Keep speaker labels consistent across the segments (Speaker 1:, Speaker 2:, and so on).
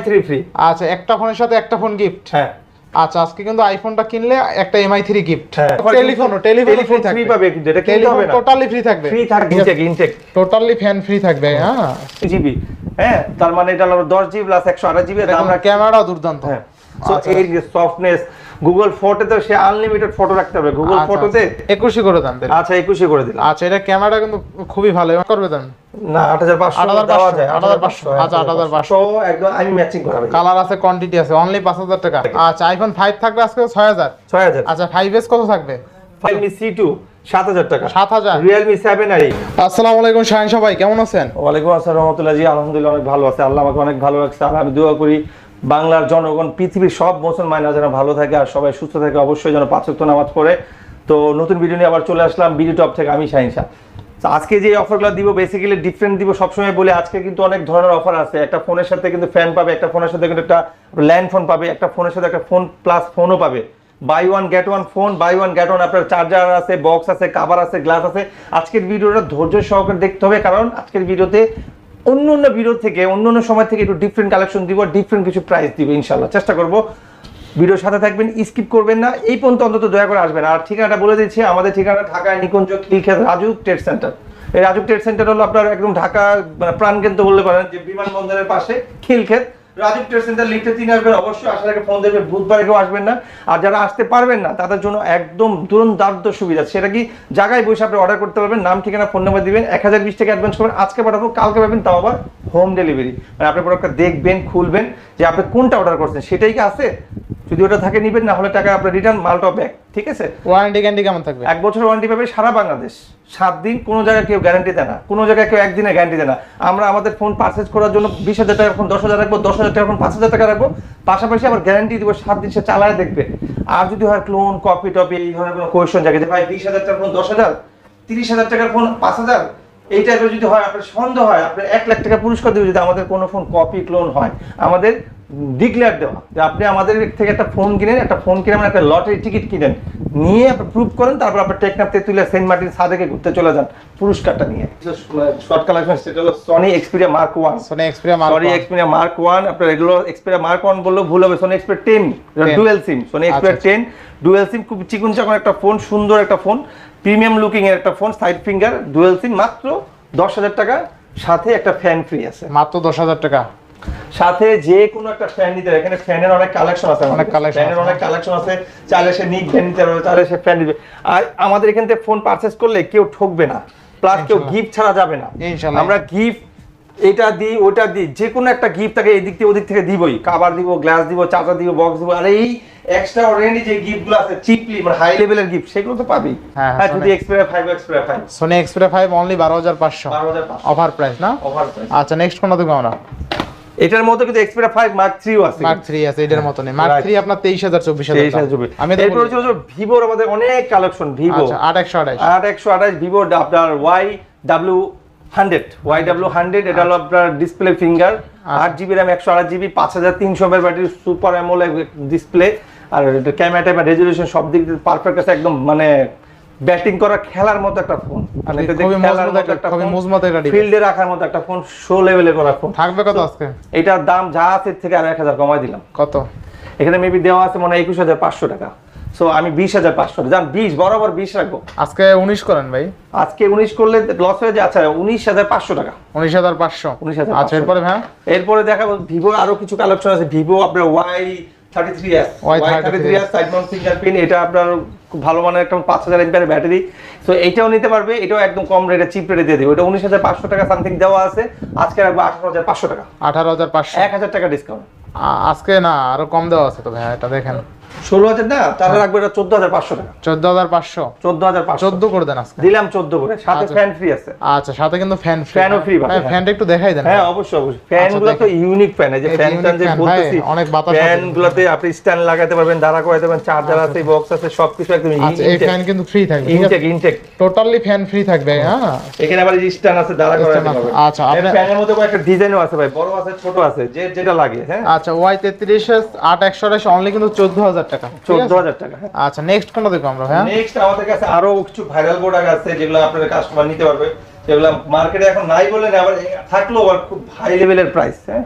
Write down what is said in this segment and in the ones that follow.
Speaker 1: Three free
Speaker 2: আচ্ছা একটা ফোনের সাথে একটা ফোন গিফট
Speaker 1: হ্যাঁ।
Speaker 2: আচ্ছা আজকে কিন্তু আইফোনটা কিনলে একটা এমআই থ্রি গিফট
Speaker 1: হ্যাঁ।
Speaker 2: টেলিফোনও টেলিফোন ফ্রি থাকবে।
Speaker 1: পাবে কিন্তু এটা কিনতে হবে না।
Speaker 2: টোটালি ফ্রি থাকবে।
Speaker 1: ফ্রি থাকবে intake intake
Speaker 2: totally fan free থাকবে হ্যাঁ।
Speaker 1: জিবি হ্যাঁ তার মানে এটা হলো দশ জিবি প্লাস একশো আঠাশ জিবি আমরা
Speaker 2: ক্যামেরা দুর্দান্ত।
Speaker 1: হ্যাঁ। সো
Speaker 2: আচ্ছা।
Speaker 1: সফটনেস গুগল ফটোতে সে আনলিমিটেড ফটো রাখতে হবে গুগল ফটোতে
Speaker 2: একুশে করে দেন
Speaker 1: আচ্ছা একুশে করে দিলাম।
Speaker 2: আচ্ছা এটা ক্যামেরা কিন্তু খুবই ভালো। করবে দেন।
Speaker 1: না আট হাজার পাঁচশো
Speaker 2: 8500
Speaker 1: দেওয়া যায়
Speaker 2: 8500 আচ্ছা, 8500
Speaker 1: একদম আমি ম্যাচিং করাবো।
Speaker 2: কালার আছে কোয়ান্টিটি আছে অনলি পাঁচ হাজার টাকা। আচ্ছা আইফোন ফাইভ থাকবে আজকে ছয় হাজার।
Speaker 1: ছয় হাজার।
Speaker 2: আচ্ছা ফাইভ এস কত থাকবে?
Speaker 1: রিয়েলমি সি টু সাত হাজার টাকা।
Speaker 2: সাত হাজার।
Speaker 1: রিয়েলমি সেভেন আই
Speaker 2: আসসালামু আলাইকুম শাহিন সবাই কেমন আছেন?
Speaker 1: ওয়ালাইকুম আসসালাম রহমতুল্লাহ জি আলহামদুলিল্লাহ অনেক ভালো আছে। আল্লাহ আমাকে অনেক ভালো রাখছে। আর আমি দোয়া করি। বাংলার জনগণ, পৃথিবীর সব মুসলমানরা যেন ভালো থাকে আর সবাই সুস্থ থাকে, অবশ্যই যেন পাঁচ ওয়াক্ত নামাজ পড়ে। তো নতুন ভিডিও নিয়ে আবার চলে আসলাম বিডি টপ থেকে, আমি শাহিন শাহ। তো আজকে যে অফারগুলো দিব বেসিক্যালি ডিফারেন্ট দিব, সবসময় বলে আজকে কিন্তু অনেক ধরনের অফার আছে। একটা ফোনের সাথে কিন্তু ফ্যান পাবে, একটা ফোনের সাথে কিন্তু একটা ল্যান্ড ফোন পাবে, একটা ফোনের সাথে একটা ফোন প্লাস ফোনও পাবে। Buy one get one phone buy one get one আপনার চার্জার আছে বক্স আছে কাভার আছে গ্লাস আছে। আজকের ভিডিওটা ধৈর্য সহকারে দেখতে হবে, কারণ আজকের ভিডিওতে অন্য অন্য ভিডিও থেকে, অন্য অন্য সময় থেকে একটু ডিফারেন্ট কালেকশন দিব ডিফারেন্ট কিছু প্রাইস দিব ইনশাল্লাহ চেষ্টা করব। ভিডিওর সাথে থাকবেন স্কিপ করবেন না। এই পর্যন্ত অন্তত দয়া করে আসবেন। আর ঠিকানাটা বলে দিচ্ছি, আমাদের ঠিকানা ঢাকায় নিকুঞ্জ ক্লিখে রাজু ট্রেড সেন্টার এই রাজু ট্রেড সেন্টার হলো আপনার একদম ঢাকা মানে প্রাণকেন্দ্র বললে পারেন, যে বিমানবন্দরের পাশে খিলক্ষেত রাজীব ট্রেড সেন্টার লিফটে তিনি আসবেন, অবশ্যই আসার আগে ফোন দেবেন বুধবার কেউ আসবেন না। আর যারা আসতে পারবেন না, তাদের জন্য একদম দুরন্ত সুবিধা। সেটা কি জায়গায় বসে আপনি অর্ডার করতে পারবেন, নাম, ঠিকানা ফোন নাম্বার দিবেন, এক হাজার বিশ টাকা অ্যাডভান্স করবেন, আজকে পাঠাবো, কালকে পাবেন, তাও আবার হোম ডেলিভারি মানে আপনি প্রোডাক্টটা দেখবেন, খুলবেন, যে আপনি কোনটা অর্ডার করছেন, সেটাই কি আছে? যদি ওটা থাকে নিবেন না হলে টাকা আপনার রিটার্ন মালটা ব্যাক ঠিক আছে?
Speaker 2: ওয়ারেন্টি গ্যারান্টি কেমন থাকবে?
Speaker 1: এক বছর ওয়ারেন্টি পাবে সারা বাংলাদেশ। সাত দিন কোনো জায়গায় কেউ গ্যারান্টি দেয় না। কোনো জায়গায় কেউ একদিনে গ্যারান্টি দেয় না। আমরা আমাদের ফোন পারচেজ করার জন্য বিশ হাজার টাকা ফোন দশ হাজার রাখব দশ হাজার টাকা ফোন পাঁচ হাজার টাকা রাখব। পাশাপাশি আবার গ্যারান্টি দিব সাত দিন সে চালায় দেখবে। আর যদি হয় ক্লোন কপি টপি এই ধরনের কোনো কোয়েশন জাগে যে ভাই বিশ হাজার টাকার ফোন দশ হাজার তিরিশ হাজার টাকার ফোন পাঁচ হাজার? এই টাইপের যদি হয় আপনার সন্দেহ হয় আপনার এক লাখ টাকা পুরস্কার দেবে যদি আমাদের কোনো ফোন কপি ক্লোন হয়। আমাদের ডিক্লেয়ার দেওয়া। যে আপনি আমাদের থেকে একটা ফোন কিনেন একটা ফোন কিনে মানে একটা লটারি টিকিট কিনেন। নিয়ে আপনি প্রুভ করেন তারপর আপনার টেকনাফ তেতুলিয়া সেন্ট মার্টিন সাদেকে ঘুরতে চলে যান পুরস্কারটা নিয়ে। শর্ট কালেকশন সেটা হলো Sony Xperia mark one
Speaker 2: Sony Xperia mark
Speaker 1: Sony Xperia mark one আপনার এগুলো এক্সপিরিয়া মার্ক ওয়ান বললেও ভুল হবে Sony Xperia ten dual SIM Sony Xperia. Ten dual SIM খুব চিকুন চাকুন একটা ফোন সুন্দর একটা ফোন প্রিমিয়াম লুকিং এর একটা phone side finger dual SIM মাত্র দশ হাজার টাকা সাথে একটা ফ্যান ফ্রি আছে।
Speaker 2: মাত্র দশ হাজার টাকা।
Speaker 1: সাথে যে কোনো একটা ফ্যান নিতে। এখানে ফ্যানের অনেক কালেকশন আছে
Speaker 2: অনেক collection
Speaker 1: ফ্যানের অনেক কালেকশন আছে। চাইলে সে নিক ফ্যান নিতে পারবে চাইলে সে ফ্যান দিবে আর আমাদের এখান থেকে ফোন পারচেজ করলে কেউ ঠকবে না। প্লাস কেউ গিফট ছাড়া যাবে না। আমরা গিফট এটা দিই ওটা দিই। যে কোনো একটা গিফট তাকে এদিক থেকে ওদিক থেকে দিবই। কাবার দিব গ্লাস দিব চার্জার দিব বক্স দিব। আর এই এক্সট্রা অর্ডিনারি যে গিফটগুলো আছে চিপলি মানে হাই লেভেলের গিফট সেগুলো তো পাবি।
Speaker 2: হ্যাঁ,
Speaker 1: হ্যাঁ যদি Xperia five Xperia five
Speaker 2: Sony Xperia five only বারো হাজার পাঁচশো।
Speaker 1: বারো হাজার পাঁচশো।
Speaker 2: অফার প্রাইস না?
Speaker 1: ওভার প্রাইস
Speaker 2: আচ্ছা নেক্সট কোনটা দেখব আমরা?
Speaker 1: এটার মধ্যে কিন্তু এক্সপিরিয়া ফাইভ মার্ক থ্রিও আছে।
Speaker 2: মার্ক থ্রি আছে এটার মতো নেই মার্ক
Speaker 1: Right.
Speaker 2: থ্রি আপনার তেইশ হাজার চব্বিশ হাজার
Speaker 1: তেইশ হাজার চব্বিশ।
Speaker 2: আমি
Speaker 1: এরপর হচ্ছে ভিভোর আমাদের অনেক কালেকশন ভিভো
Speaker 2: আচ্ছা আট একশো আঠাশ
Speaker 1: আট একশো আঠাশ ভিভো আপনার Y W hundred Y W hundred এটা হলো আপনার ডিসপ্লে ফিঙ্গার আট জিবি র্যাম একশো আট জিবি পাঁচ হাজার তিনশো ব্যাটারি সুপার অ্যামোলে ডিসপ্লে আর ক্যামেরা টাইমার রেজলিউশন সব দিক দিয়ে পারফেক্ট আছে একদম মানে ব্যাটিং করা খেলার মতো একটা ফোন। মানে। ফিল্ডে রাখার মতো একটা ফোন শো লেভেলে করা ফোন।
Speaker 2: থাকবে কত আজকে?
Speaker 1: এটার দাম যা আছে থেকে আর এক হাজার কমাই দিলাম।
Speaker 2: কত?
Speaker 1: এখানে মেবি দেওয়া আছে মনে হয় একুশ হাজার পাঁচশো টাকা। সো আমি বিশ হাজার পাঁচশো যান বিশ বরাবর বিশ রাখব।
Speaker 2: আজকে উনিশ করেন ভাই।
Speaker 1: আজকে উনিশ করলে লস হয়ে যায় আচ্ছা উনিশ হাজার পাঁচশো টাকা।
Speaker 2: উনিশ হাজার পাঁচশো।
Speaker 1: 19,500
Speaker 2: আচ্ছা এরপরে হ্যাঁ
Speaker 1: এরপরে দেখাবো ভিভো আরও কিছু কালেকশন আছে। ভিভো আপনার Y thirty three S Y thirty three S side mount fingerprint এটা আপনার খুব ভালো মানের একটা পাঁচ হাজার এমপিআর ব্যাটারি। সো এইটাও নিতে পারবে এটাও একদম কম রেটে চিপ রেটে দিয়ে দেবে। ওটা উনিশ হাজার পাঁচশো টাকা সামথিং দেওয়া আছে। আজকে রাখব আঠারো হাজার পাঁচশো টাকা।
Speaker 2: আঠারো হাজার পাঁচশো।
Speaker 1: এক হাজার টাকা ডিসকাউন্ট
Speaker 2: আজকে না আরও কম দেওয়া আছে তো ভাই এটা দেখেন।
Speaker 1: ষোলো হাজার না? তাহলে রাখব এটা চোদ্দ হাজার পাঁচশো টাকা।
Speaker 2: চোদ্দ হাজার পাঁচশো?
Speaker 1: চোদ্দ হাজার পাঁচশো।
Speaker 2: চোদ্দ করে দেন আজকে।
Speaker 1: দিলাম চোদ্দ করে সাথে
Speaker 2: আচ্ছা।
Speaker 1: ফ্যান ফ্রি আছে।
Speaker 2: আচ্ছা সাথে কিন্তু ফ্যান
Speaker 1: Fan ও free হ্যাঁ।
Speaker 2: ফ্যানটা একটু দেখাই দেন।
Speaker 1: হ্যাঁ অবশ্যই অবশ্যই। ফ্যান তো ইউনিক ফ্যান যে
Speaker 2: এই
Speaker 1: ফ্যান যে বলতেছি
Speaker 2: অনেক বাতাস আছে।
Speaker 1: আপনি স্ট্যান্ড লাগাতে পারবেন দাঁড়া করাতে পারবেন চার্জার আছে বক্স আছে সবকিছু একদম
Speaker 2: আচ্ছা এই ফ্যান কিন্তু ফ্রি থাকবে
Speaker 1: intake intake
Speaker 2: totally fan free থাকবে হ্যাঁ।
Speaker 1: এখানে আবার স্ট্যান্ড আছে দাঁড়া করাতে
Speaker 2: আছে।
Speaker 1: পারবেন।
Speaker 2: আচ্ছা, আপনার-
Speaker 1: ফ্যানের মধ্যে একটা ডিজাইনও আছে ভাই। বড় আছে ছোট আছে যে যেটা লাগে হ্যাঁ।
Speaker 2: আচ্ছা ওয়াই তেত্রিশ আট একশো অনলি কিন্তু চোদ্দ হাজার টাকা।
Speaker 1: চোদ্দ হাজার টাকা হ্যাঁ।
Speaker 2: আচ্ছা নেক্সট কোনটা দেখব আমরা হ্যাঁ
Speaker 1: নেক্সট আমাদের কাছে আরও কিছু ভাইরাল প্রোডাক্ট আছে যেগুলো আপনাদের কাস্টমার নিতে পারবে। যেগুলো মার্কেটে এখন নাই বলে না আবার থাকলেও আবার খুব হাই লেভেলের প্রাইস হ্যাঁ।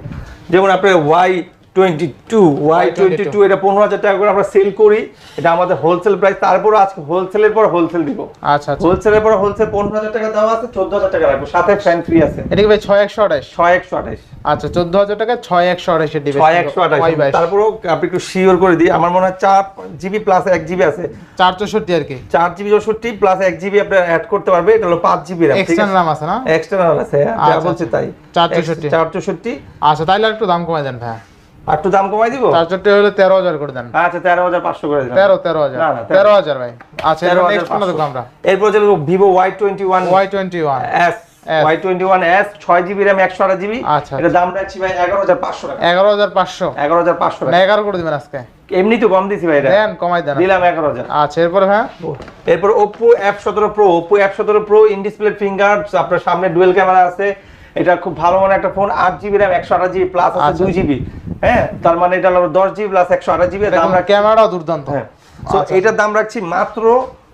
Speaker 1: যেমন আপনার Y twenty two Y twenty two এটা পনেরো হাজার টাকা করে আমরা সেল করি। এটা আমাদের হোলসেল প্রাইস তারপরে আজকে হোলসেলের পর হোলসেল দিব।
Speaker 2: আচ্ছা আচ্ছা।
Speaker 1: হোলসেলের পর হোলসেল পনেরো হাজার টাকা দেওয়া আছে চোদ্দ হাজার টাকা রাখব। সাথে ফ্যান ফ্রি আছে।
Speaker 2: এটা কি ভাই ছয় একশো আঠাশ?
Speaker 1: ছয় একশো আঠাশ।
Speaker 2: আচ্ছা টাকা
Speaker 1: আপনি একটু শিওর করে দিই আমার মনে হয় চার জিবি প্লাস এক জিবি আছে।
Speaker 2: চার চৌষট্টি আর কি।
Speaker 1: জিবি চৌষট্টি প্লাস এক জিবি আপনি অ্যাড করতে পারবে এটা হলো জিবি আছে?
Speaker 2: না?
Speaker 1: এক্সটার্নাল আছে হ্যাঁ, যা
Speaker 2: আচ্ছা,
Speaker 1: তাই।
Speaker 2: চার চৌষট্টি।
Speaker 1: চার চৌষট্টি।
Speaker 2: আচ্ছা তাইলে আর একটু দাম কমাই দেন ভাই
Speaker 1: আর একটু দাম কমাই দিব?
Speaker 2: করে দেন।
Speaker 1: আচ্ছা 13500 করে
Speaker 2: ভাই। আচ্ছা এরপর
Speaker 1: হাজার
Speaker 2: পাঁচশো দেখব আমরা?
Speaker 1: এরপর যে
Speaker 2: করে
Speaker 1: এমনি তো কম ভাই
Speaker 2: কমাই দেন।
Speaker 1: দিলাম 11000
Speaker 2: আচ্ছা হ্যাঁ?
Speaker 1: এরপর ফিঙ্গার আপনার সামনে ডুয়েল ক্যামেরা আছে। এটা খুব ভালো মানে একটা ফোন আট জিবি র্যাম একশো RAM জিবি প্লাস আছে জিবি হ্যাঁ তার মানে এটা হলো দশ জিবি প্লাস একশো আঠাশ জিবি
Speaker 2: ক্যামেরাও দুর্দান্ত।
Speaker 1: হ্যাঁ। তো
Speaker 2: আচ্ছা।
Speaker 1: এটার দাম রাখছি মাত্র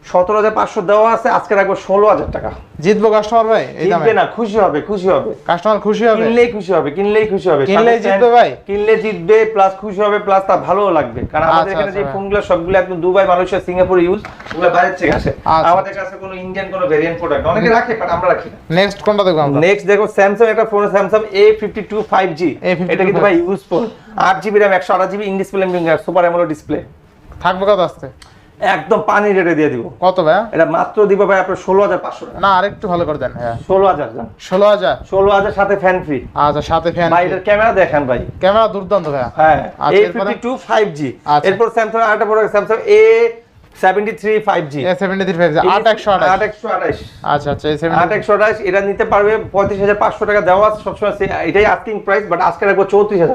Speaker 1: সতেরো হাজার পাঁচশো দেওয়া আছে আজকে রাখব ষোলো হাজার টাকা।
Speaker 2: জিতবো কাস্টমার ভাই
Speaker 1: জিতবে না খুশি হবে খুশি হবে।
Speaker 2: কাস্টমার খুশি হবে?
Speaker 1: কিনলেই খুশি হবে কিনলেই খুশি হবে।
Speaker 2: কিনলেই
Speaker 1: সাথে
Speaker 2: জিতবে ভাই?
Speaker 1: কিনলে জিতবে প্লাস খুশি হবে প্লাস তার ভালোও লাগবে। কারণ আমাদের
Speaker 2: আচ্ছা,
Speaker 1: এখানে যে
Speaker 2: আচ্ছা।
Speaker 1: ফোনগুলো সবগুলো একদম দুবাই মালয়েশিয়া সিঙ্গাপুর ইউজ ওগুলো থেকে আসে।
Speaker 2: আচ্ছা।
Speaker 1: আমাদের কাছে কোনো ইন্ডিয়ান কোনো ভেরিয়েন্ট প্রোডাক্ট অনেকে রাখে বাট আমরা রাখি না।
Speaker 2: নেক্সট কোনটা দেখব আমরা?
Speaker 1: নেক্সট দেখো স্যামসাং একটা phone Samsung A fifty two five G
Speaker 2: A52
Speaker 1: এটা কিন্তু ভাই ইউজ ফোন আট জিবি র্যাম একশো আঠাশ GB in display super AMOLED display
Speaker 2: থাকবে কত আজকে?
Speaker 1: একদম পানি রেটে দিয়ে দিব।
Speaker 2: কত ভাই?
Speaker 1: এটা মাত্র দিব ভাই আপনার ষোলো হাজার পাঁচশো
Speaker 2: না আরেকটু ভালো করে দেন হ্যাঁ।
Speaker 1: ষোলো হাজার
Speaker 2: ষোলো হাজার?
Speaker 1: ষোলো হাজার সাথে ফ্যান ফ্রি
Speaker 2: আচ্ছা সাথে ফ্যান
Speaker 1: ভাই এটার ক্যামেরা দেখেন ভাই।
Speaker 2: ক্যামেরা দুর্দান্ত ভাই
Speaker 1: হ্যাঁ
Speaker 2: এই?
Speaker 1: Fifty two five G. এরপর স্যামসাং আরেকটা বড় স্যামসাং এ
Speaker 2: আচ্ছা আচ্ছা
Speaker 1: এটা নিতে পারবে টাকা দেওয়া আছে সবসময় এটাই আস্কিং প্রাইস বাট আজকে রাখব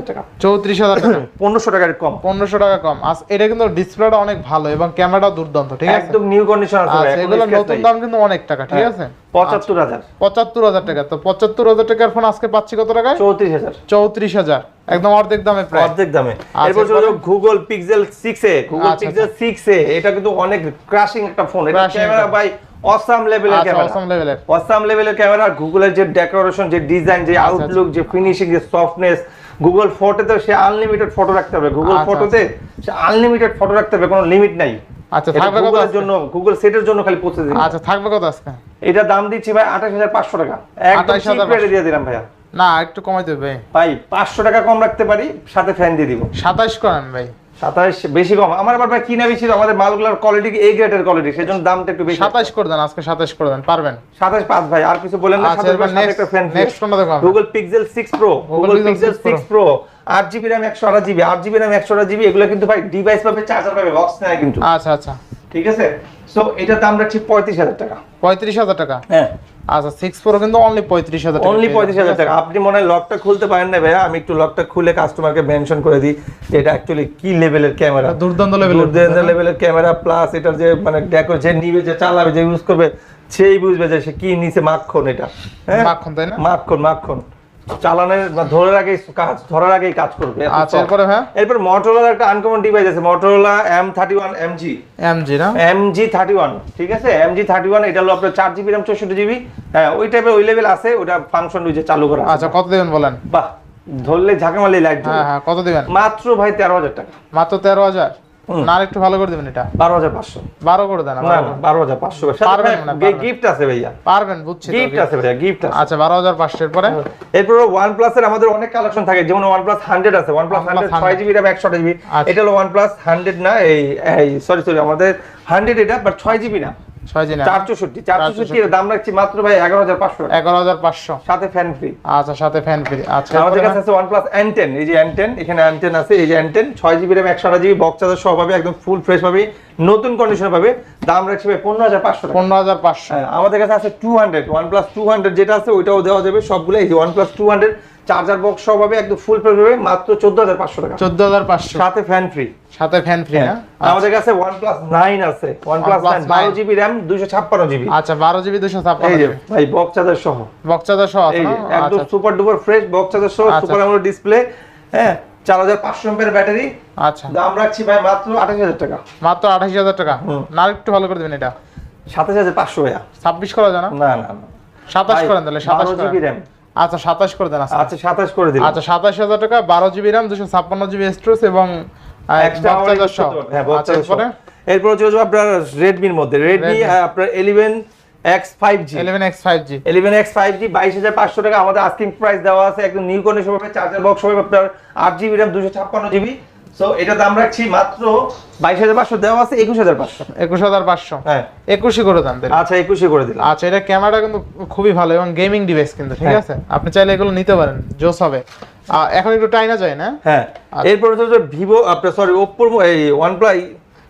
Speaker 1: টাকা। টাকার কম।
Speaker 2: টাকা কম। আজ এটা কিন্তু ডিসপ্লেটা অনেক ভালো এবং ক্যামেরাটা দুর্দান্ত ঠিক আছে?
Speaker 1: একদম নিউ কন্ডিশন আছে ভাই,
Speaker 2: আচ্ছা এগুলো নতুন দাম কিন্তু অনেক টাকা ঠিক
Speaker 1: হ্যাঁ,
Speaker 2: আছে?
Speaker 1: পঁচাত্তর হাজার।
Speaker 2: পঁচাত্তর হাজার টাকা। তো পঁচাত্তর হাজার টাকার ফোন আজকে পাচ্ছি কত টাকায়?
Speaker 1: চৌত্রিশ হাজার।
Speaker 2: চৌত্রিশ হাজার। একদম অর্ধেক দামে প্রায়।
Speaker 1: অর্ধেক দামে।
Speaker 2: আচ্ছা,
Speaker 1: এরপর? Google Pixel six A. Google
Speaker 2: আচ্ছা,
Speaker 1: পিক্সেল সিক্স এ। এটা কিন্তু অনেক ক্রাশিং একটা ফোন এটা ক্যামেরা। ভাই অসাম লেভেলের
Speaker 2: আচ্ছা
Speaker 1: ক্যামেরা
Speaker 2: অসম লেভেলের
Speaker 1: অসাম লেভেলের ক্যামেরা গুগলের যে ডেকোরেশন যে ডিজাইন যে
Speaker 2: আচ্ছা,
Speaker 1: আউটলুক যে ফিনিশিং যে সফটনেস গুগল ফটোতে সে আনলিমিটেড ফটো রাখতে হবে। গুগল
Speaker 2: আচ্ছা,
Speaker 1: ফটোতে সে আনলিমিটেড ফটো রাখতে হবে। কোনো লিমিট নাই।
Speaker 2: আচ্ছা থাকবে কত?
Speaker 1: জন্য গুগল সেটের জন্য খালি প্রসেসিং
Speaker 2: আচ্ছা থাকবে কত আজকে?
Speaker 1: এটা দাম দিচ্ছি ভাই আঠাশ হাজার পাঁচশো টাকা। একদম
Speaker 2: 28,500
Speaker 1: cheap দিয়ে দিলাম ভাইয়া।
Speaker 2: না একটু কমাই দেবে ভাই।
Speaker 1: ভাই পাঁচশো টাকা কম রাখতে পারি সাথে ফ্যান দিয়ে দিব।
Speaker 2: সাতাশ করেন ভাই।
Speaker 1: সাতাশ বেশি কম। আমার আবার ভাই কিনা বেশি আমাদের মালগুলোর কোয়ালিটি এ গ্রেডের কোয়ালিটি সেজন্য দামটা একটু বেশি।
Speaker 2: সাতাশ করে দেন আজকে সাতাশ করে দেন পারবেন?
Speaker 1: সাতাশ পাঁচ ভাই আর কিছু বলেন না
Speaker 2: আচ্ছা,
Speaker 1: সাতাশ
Speaker 2: এবার
Speaker 1: পাঁচ, সাথে
Speaker 2: next-
Speaker 1: একটা ফ্যান
Speaker 2: next কোনটা আমরা?
Speaker 1: Google Pixel six Pro Google Pixel
Speaker 2: 6
Speaker 1: six Pro আট জিবি র্যাম একশো আঠাশ জিবি আট জিবি র্যাম একশো আঠাশ জিবি এগুলো কিন্তু ভাই ডিভাইস পাবে চার্জার পাবে বক্স নেয় কিন্তু।
Speaker 2: আচ্ছা আচ্ছা।
Speaker 1: ঠিক আছে? সো এটার দাম রাখছি পঁয়ত্রিশ হাজার টাকা।
Speaker 2: পঁয়ত্রিশ হাজার টাকা?
Speaker 1: হ্যাঁ।
Speaker 2: আচ্ছা সিক্স প্রো কিন্তু অনলি পঁয়ত্রিশ হাজার
Speaker 1: অনলি পঁয়ত্রিশ হাজার টাকা। আপনি মনে হয় লকটা খুলতে পারেন না ভাইয়া। আমি একটু লকটা খুলে কাস্টমারকে মেনশন করে দিই যে এটা অ্যাকচুয়ালি কি লেভেলের ক্যামেরা
Speaker 2: দুর্দান্ত লেভেলের
Speaker 1: দুর্দান্ত লেভেলের ক্যামেরা প্লাস এটার যে মানে ডেকো যে নিবে যে চালাবে যে ইউজ করবে সেই বুঝবে যে সে কি নিচে মাখন এটা। হ্যাঁ?
Speaker 2: মাখন তাই না?
Speaker 1: মাখন মাখন চালানের ধরার কাজ ধরার আগেই কাজ করবে।
Speaker 2: আচ্ছা এরপরে হ্যাঁ
Speaker 1: এরপর মোটরোলার একটা আনকমন ডিভাইস আছে মোটরোলা এম থার্টি ওয়ান
Speaker 2: না?
Speaker 1: থার্টি ওয়ান ঠিক আছে? থার্টি ওয়ান এটা হলো আপনার চার জিবি র্যাম চৌষট্টি জিবি হ্যাঁ ওই টাইপের ওই লেভেল আছে ওটা ফাংশন ওই যে চালু করা
Speaker 2: আচ্ছা কত দিবেন বলেন?
Speaker 1: বাহ ধরলে ঝাঁকা মারলে লাইট
Speaker 2: হ্যাঁ হ্যাঁ কত দিবেন?
Speaker 1: মাত্র ভাই তেরো হাজার টাকা।
Speaker 2: মাত্র তেরো হাজার। না একটু ভালো করে দিবেন এটা।
Speaker 1: বারো হাজার পাঁচশো।
Speaker 2: বারো করে দেন
Speaker 1: না না বারো হাজার পাঁচশো
Speaker 2: পারবেন না,
Speaker 1: গিফট আছে ভাইয়া।
Speaker 2: পারবেন বুঝছি
Speaker 1: গিফট আছে ভাইয়া গিফট আছে।
Speaker 2: আচ্ছা 12500 এর পরে
Speaker 1: এরপর? OnePlus এর আমাদের অনেক কালেকশন থাকে যেমন প্লাস হান্ড্রেড আছে। ওয়ান প্লাস
Speaker 2: OnePlus
Speaker 1: হান্ড্রেড
Speaker 2: 100
Speaker 1: ছয় জিবি র্যাম একশো জিবি
Speaker 2: আচ্ছা।
Speaker 1: এটা হলো প্লাস হান্ড্রেড না এই সরি সরি আমাদের হান্ড্রেড এটা বাট ছয় জিবি না। দাম রাখছি মাত্র ভাই এগারো হাজার পাঁচশো
Speaker 2: এগারো হাজার পাঁচশো।
Speaker 1: সাথে ফ্যান ফ্রি
Speaker 2: আচ্ছা সাথে ফ্যান ফ্রি আচ্ছা
Speaker 1: আমাদের কাছে আছে ওয়ান প্লাস এই যে অ্যান্টেন এখানে অ্যান্টেন আছে এই যে অ্যান্টেন ছয় জিবি র্যাম একশো জিবি বক্স চার্জার সহ একদম ফুল ফ্রেশ পাবে। নতুন কন্ডিশনে পাবে দাম রাখছি ভাই পনেরো হাজার পাঁচশো টাকা।
Speaker 2: পনেরো হাজার পাঁচশো।
Speaker 1: হ্যাঁ, আমাদের কাছে আছে two hundred OnePlus two hundred যেটা আছে ওইটাও দেওয়া যাবে সবগুলো। এই OnePlus two hundred charger box সহ পাবে একদম ফুল ফ্রেশ পাবে মাত্র চোদ্দ হাজার পাঁচশো টাকা।
Speaker 2: চোদ্দ হাজার পাঁচশো।
Speaker 1: সাথে ফ্যান ফ্রি
Speaker 2: সাথে ফ্যান ফ্রি না
Speaker 1: আমাদের কাছে ওয়ান প্লাস নাইন আছে। ওয়ান প্লাস নাইন বারো
Speaker 2: 9
Speaker 1: জিবি র্যাম দুশো ছাপ্পান্ন জিবি।
Speaker 2: আচ্ছা বারো জিবি দুশো ছাপ্পান্ন
Speaker 1: ভাই বক্স চার্জার সহ।
Speaker 2: বক্সাদার সহ আছে না?
Speaker 1: একদম super duper fresh box charger সহ। সুপার আমলো ডিসপ্লে হ্যাঁ? চার হাজার পাঁচশো এমপের ব্যাটারি।
Speaker 2: আচ্ছা।
Speaker 1: দাম রাখছি ভাই মাত্র আঠাশ হাজার টাকা।
Speaker 2: মাত্র আঠাশ হাজার টাকা। না একটু ভালো করে দেবেন এটা।
Speaker 1: সাতাশ হাজার পাঁচশো ভাইয়া।
Speaker 2: ছাব্বিশ করা যায় না?
Speaker 1: না না না।
Speaker 2: সাতাশ করেন তাহলে সাতাশ
Speaker 1: বারো
Speaker 2: করেন।
Speaker 1: GB RAM.
Speaker 2: আচ্ছা সাতাশ করে দেন আজকে।
Speaker 1: আচ্ছা সাতাশ করে দিলাম।
Speaker 2: আচ্ছা সাতাশ হাজার টাকা বারো জিবি র্যাম দুশো ছাপ্পান্ন জিবি স্টোরেজ এবং
Speaker 1: হ্যাঁ
Speaker 2: আচ্ছা এরপরে?
Speaker 1: চলে যাব আপনার রেডমির মধ্যে। Redmi
Speaker 2: Redmi।
Speaker 1: আপনার eleven X five G
Speaker 2: eleven X five G
Speaker 1: eleven X five G বাইশ হাজার পাঁচশো টাকা আমাদের আস্কিং প্রাইস দেওয়া আছে। একদম নিউ কন্ডিশন হবে চার্জার বক্স হবে আপনার সো এটা দাম রাখছি মাত্র দেওয়া আছে একুশ হাজার পাঁচশো।
Speaker 2: একুশ হাজার পাঁচশো।
Speaker 1: হ্যাঁ।
Speaker 2: একুশই করে দেন তাহলে।
Speaker 1: আচ্ছা একুশে করে দিলাম।
Speaker 2: আচ্ছা এটা ক্যামেরা কিন্তু খুবই ভালো এবং গেমিং ডিভাইস কিন্তু ঠিক
Speaker 1: হ্যাঁ।
Speaker 2: আছে? আপনি চাইলে এগুলো নিতে পারেন জোস হবে। এখন একটু টাইনা যায় না?
Speaker 1: হ্যাঁ।
Speaker 2: আচ্ছা।
Speaker 1: এরপরে হচ্ছে ভিভো আপনার সরি ওপ্পোর এই ওয়ানপ্লাই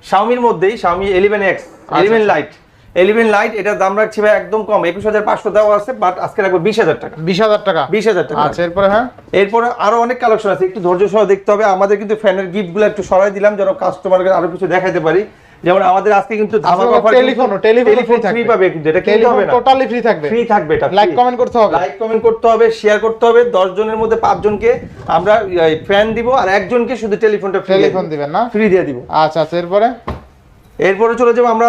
Speaker 1: শাওমির মধ্যেই শাওমি ইলেভেন এক্স
Speaker 2: আচ্ছা,
Speaker 1: ইলেভেন লাইট ইলেভেন লাইট এটার দাম রাখছি ভাই একদম কম। একুশ হাজার পাঁচশো দেওয়া আছে বাট আজকে রাখব বিশ হাজার টাকা।
Speaker 2: বিশ হাজার টাকা?
Speaker 1: বিশ হাজার টাকা।
Speaker 2: আচ্ছা এরপরে হ্যাঁ?
Speaker 1: এরপরে আরও অনেক কালেকশন আছে একটু ধৈর্য সহ দেখতে হবে। আমাদের কিন্তু ফ্যানের গিফটগুলো একটু সরাই দিলাম যেন কাস্টমারকে আরও কিছু দেখাইতে পারি। যেমন আমাদের আজকে কিন্তু ধামাকা কিন্তু-
Speaker 2: টেলিফোনও
Speaker 1: টেলিফোন ফ্রি পাবে কিন্তু এটা কিনতে হবে না।
Speaker 2: টোটালি ফ্রি থাকবে।
Speaker 1: ফ্রি থাকবে এটা
Speaker 2: লাইক কমেন্ট করতে হবে।
Speaker 1: লাইক কমেন্ট করতে হবে শেয়ার করতে হবে দশ জনের মধ্যে পাঁচ জনকে আমরা ফ্যান দিব আর একজনকে শুধু টেলিফোনটা ফ্রি
Speaker 2: টেলিফোন দিবেন না?
Speaker 1: ফ্রি দিয়ে দিব।
Speaker 2: আচ্ছা আচ্ছা এরপরে?
Speaker 1: এরপরে চলে যাব আমরা